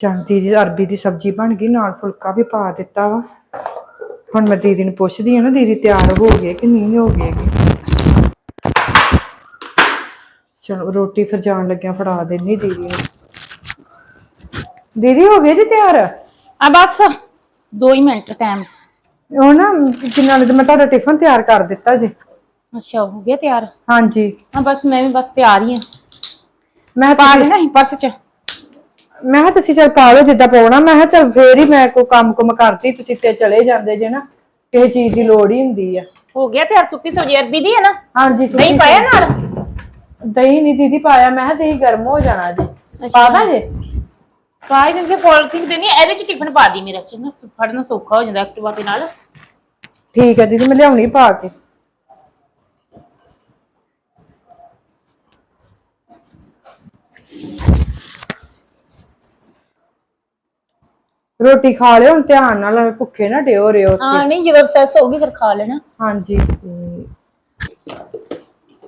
ਚੱਲ ਦੀਦੀ ਅਰਬੀ ਦੀ ਸਬਜ਼ੀ ਬਣ ਗਈ ਨਾਲ ਫੁਲਕਾ ਵੀ ਪਾ ਦਿੱਤਾ ਵਾ। ਹੁਣ ਮੈਂ ਦੀਦੀ ਨੂੰ ਪੁੱਛਦੀ ਆ ਨਾ ਦੀਦੀ ਤਿਆਰ ਹੋ ਗਏ ਕਿ ਨਹੀਂ ਹੋ ਗਏ ਗੇ। ਚਲੋ ਰੋਟੀ ਫਿਰ ਜਾਣ ਲੱਗਿਆ ਫੜਾ ਦੇਣੀ ਦੀਦੀ ਨੂੰ। ਦੀਦੀ ਹੋ ਗਏ ਜੀ ਤਿਆਰ? ਆ ਬਸ 2 ਹੀ ਮਿੰਟ ਟਾਈਮ ਉਹ ਨਾ ਜਿੰਨਾਂ ਨੇ ਮੈਂ ਤੁਹਾਡਾ ਟਿਫਨ ਤਿਆਰ ਕਰ ਦਿੱਤਾ ਜੀ। ਅੱਛਾ ਹੋ ਗਿਆ ਤਿਆਰ? ਹਾਂਜੀ। ਹਾਂ ਬਸ ਮੈਂ ਵੀ ਬਸ ਤਿਆਰ ਹੀ ਆ ਮੈਂ ਪਾ ਦੇਣਾ ਸੀ ਪਰਸ ਚ? ਮੈਂ ਕਿਹਾ ਤੁਸੀਂ ਚੱਲ ਪਾ ਲਓ ਜਿੱਦਾਂ ਪਾਉਣਾ। ਮੈਂ ਕਿਹਾ ਚੱਲ ਫੇਰ ਹੀ ਮੈਂ ਕੋਈ ਕੰਮ ਕੁਮ ਕਰਦੀ ਤੁਸੀਂ ਤੇ ਚਲੇ ਜਾਂਦੇ ਜੇ ਨਾ ਕਿਸੇ ਚੀਜ਼ ਦੀ ਲੋੜ ਹੀ ਹੁੰਦੀ ਆ। ਹੋ ਗਿਆ ਤਿਆਰ ਸੁੱਕੀ ਸਬਜ਼ੀ ਅਰਬੀ ਦੀ ਹੈ ਨਾ? ਹਾਂਜੀ ਨਹੀਂ ਪਾਇਆ ਨਾਲ? ਦਹੀਂ ਨਹੀਂ ਦੀਦੀ ਪਾਇਆ ਮੈਂ ਕਿਹਾ ਦਹੀਂ ਗਰਮ ਹੋ ਜਾਣਾ ਜੀ। ਪਾ ਦਾਂ ਜੇ ਕਾਈ ਦਿੰਦੇ ਪੋਲੀਥੀਨ ਦੇਣੀ ਇਹਦੇ ਚ ਟਿਫਨ ਪਾ ਦੀ ਮੇਰਾ ਚ ਨਾ ਫੜਨਾ ਸੌਖਾ ਹੋ ਜਾਂਦਾ ਐਕਟਿਵਾ ਦੇ ਨਾਲ। ਠੀਕ ਹੈ ਦੀਦੀ ਮੈਂ ਲਿਆਉਣੀ ਪਾ ਕੇ। ਰੋਟੀ ਖਾ ਲਿਓ ਹੁਣ ਧਿਆਨ ਨਾਲ ਭੁੱਖੇ ਨਾ ਡਿਓ ਰਿਓ ਹਾਂ ਨਹੀਂ ਜਦੋਂ ਸੈਸ ਹੋਊਗੀ ਫਿਰ ਖਾ ਲੈਣਾ। ਹਾਂਜੀ।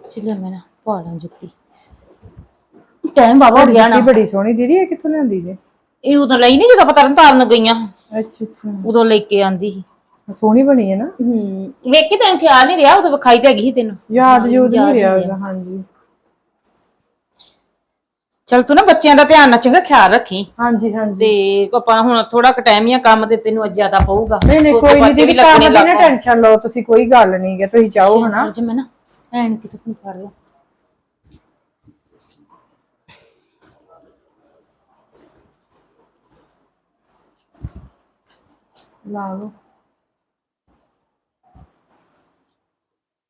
ਚਲੇ ਮੈਂ ਨਾ ਪਾ ਲਾਂ ਜੁੱਤੀ। ਟਾਈਮ ਬਾਬਾ ਹੋ ਗਿਆ ਨਾ। ਇਹ ਬੜੀ ਸੋਹਣੀ ਦੀਦੀ ਇਹ ਕਿੱਥੋਂ ਲਿਆਂਦੀ ਜੇ? ਇਹ ਉਦੋਂ ਲਈ ਨਹੀਂ ਜਦੋਂ ਪਤਾ ਨਹੀਂ ਤਾਰਨ ਗਈਆਂ। ਅੱਛਾ ਅੱਛਾ। ਉਦੋਂ ਲੈ ਕੇ ਆਂਦੀ ਸੀ। ਸੋਹਣੀ ਬਣੀ ਹੈ ਨਾ। ਹੂੰ ਵੇਖ ਤੈਨੂੰ ਖਿਆਲ ਨਹੀਂ ਰਿਹਾ ਉਦੋਂ ਵਿਖਾਈ ਤਾਂ ਹੈਗੀ ਸੀ ਤੈਨੂੰ। ਯਾਦ ਯੂਦ ਨਹੀਂ ਰਿਹਾ। ਹਾਂਜੀ। ਚਲ ਤੂੰ ਨਾ ਬੱਚਿਆਂ ਦਾ ਧਿਆਨ ਨਾਲ ਚੰਗਾ ਖਿਆਲ ਰੱਖੀ। ਹਾਂਜੀ ਹਾਂਜੀ। ਤੇ ਆਪਾਂ ਹੁਣ ਥੋੜਾ ਕੁ ਟਾਈਮ ਹੀ ਆ ਕੰਮ ਤੇ ਤੈਨੂੰ ਅੱਜ ਜ਼ਿਆਦਾ ਪਊਗਾ। ਨਹੀਂ ਨਹੀਂ ਉਸ ਕੋਈ ਨਹੀਂ ਪਾਸੇ ਦੀਦੀ ਵੀ ਲੱਗਣੇ ਕੰਮ ਦੀ ਨਾ ਲੱਗੋ। ਟੈਨਸ਼ਨ ਲਓ ਤੁਸੀਂ ਕੋਈ ਗੱਲ ਨਹੀਂ ਹੈ ਤੁਸੀਂ ਜਾਓ ਹਨਾ। ਅੱਜ ਮੈਂ ਨਾ ਐਨ ਕਿਤੇ ਤੂੰ ਫੜ ਲਾ ਲਓ।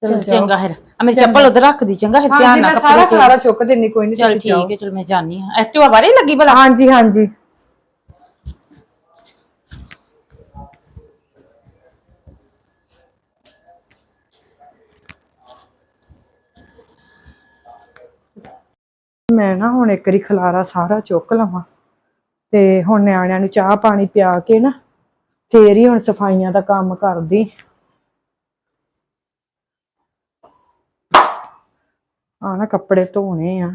ਚਲ ਚੰਗਾ ਫਿਰ। ਆ ਮੇਰੀ ਚੱਪਲ ਉਧਰ ਰੱਖ ਦੀ ਚੰਗਾ ਫਿਰ ਧਿਆਨ ਹਾਂਜੀ ਨਾਲ ਮੈਂ ਸਾਰਾ ਕੱਪੜੇ ਖਲਾਰਾ ਚੁੱਕ ਦਿੰਨੀ ਕੋਈ ਨਹੀਂ ਚਲ ਤੁਸੀਂ ਜਾਓ ਠੀਕ ਹੈ ਚਲ ਮੈਂ ਜਾਣੀ ਆ ਐਕਟਿਵਾ ਬਾਰੇ ਲੱਗੀ ਭਲਾ? ਹਾਂਜੀ ਹਾਂਜੀ। ਮੈਂ ਨਾ ਹੁਣ ਇੱਕ ਵਾਰੀ ਖਲਾਰਾ ਸਾਰਾ ਚੁੱਕ ਲਵਾਂ ਤੇ ਹੁਣ ਨਿਆਣਿਆਂ ਨੂੰ ਚਾਹ ਪਾਣੀ ਪਿਆ ਕੇ ਨਾ ਫੇਰ ਹੀ ਹੁਣ ਸਫਾਈਆਂ ਦਾ ਕੰਮ ਕਰਦੀ। ਆ ਨਾ ਕੱਪੜੇ ਧੋਣੇ ਆ।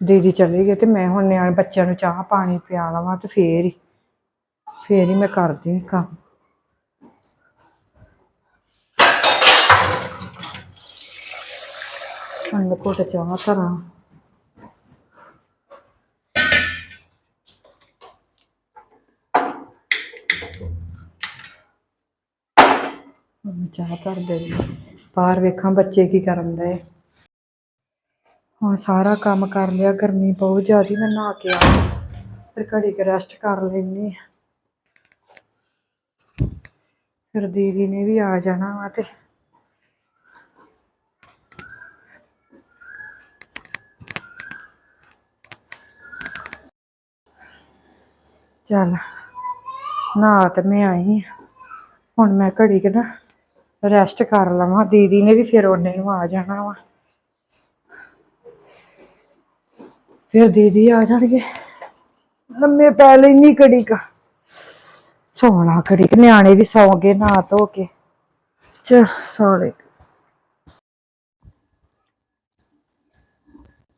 ਦੀਦੀ ਚਲੇ ਗਏ ਤੇ ਮੈਂ ਹੁਣ ਨਿਆਣੇ ਬੱਚਿਆਂ ਨੂੰ ਚਾਹ ਪਾਣੀ ਪਿਆ ਲਵਾਂ ਤੇ ਫੇਰ ਹੀ ਫੇਰ ਹੀ ਮੈਂ ਕਰਦੀ ਕੰਮ। ਹੁਣ ਮੈਂ ਚਾਹ ਧਰਾਂ ਹੁਣ ਮੈਂ ਚਾਹ ਧਰ ਦੇ ਬਾਹਰ ਵੇਖਾਂ ਬੱਚੇ ਕੀ ਕਰਨ ਦੇ ਹੁਣ ਸਾਰਾ ਕੰਮ ਕਰ ਲਿਆ, ਗਰਮੀ ਬਹੁਤ ਜ਼ਿਆਦੀ, ਮੈਂ ਨਹਾ ਕੇ ਆ। ਫਿਰ ਘੜੀ ਕੇ ਰੈਸਟ ਕਰ ਲੈਣੀ ਫਿਰ ਦੀਦੀ ਨੇ ਵੀ ਆ ਜਾਣਾ ਵਾ ਤੇ ਚੱਲ, ਨਹਾ ਤੇ ਮੈਂ ਆਈ ਹੁਣ ਮੈਂ ਘੜੀ ਕੇ ਨਾ ਰੈਸਟ ਕਰ ਲਵਾਂ, ਦੀਦੀ ਨੇ ਵੀ ਫਿਰ ਉਹਨੇ ਨੂੰ ਆ ਜਾਣਾ ਵਾ। ਫਿਰ ਦੀਦੀ ਆ ਜਾਣਗੇ। ਲੰਮੇ ਪੈ ਲੈਣੀ ਕੜੀ ਕਾ। ਸੋਣਾ ਘੜੀ ਨਿਆਣੇ ਵੀ ਸੌਂ ਗਏ, ਨਹਾ ਧੋ ਕੇ। ਚਲ ਸੋਲੇ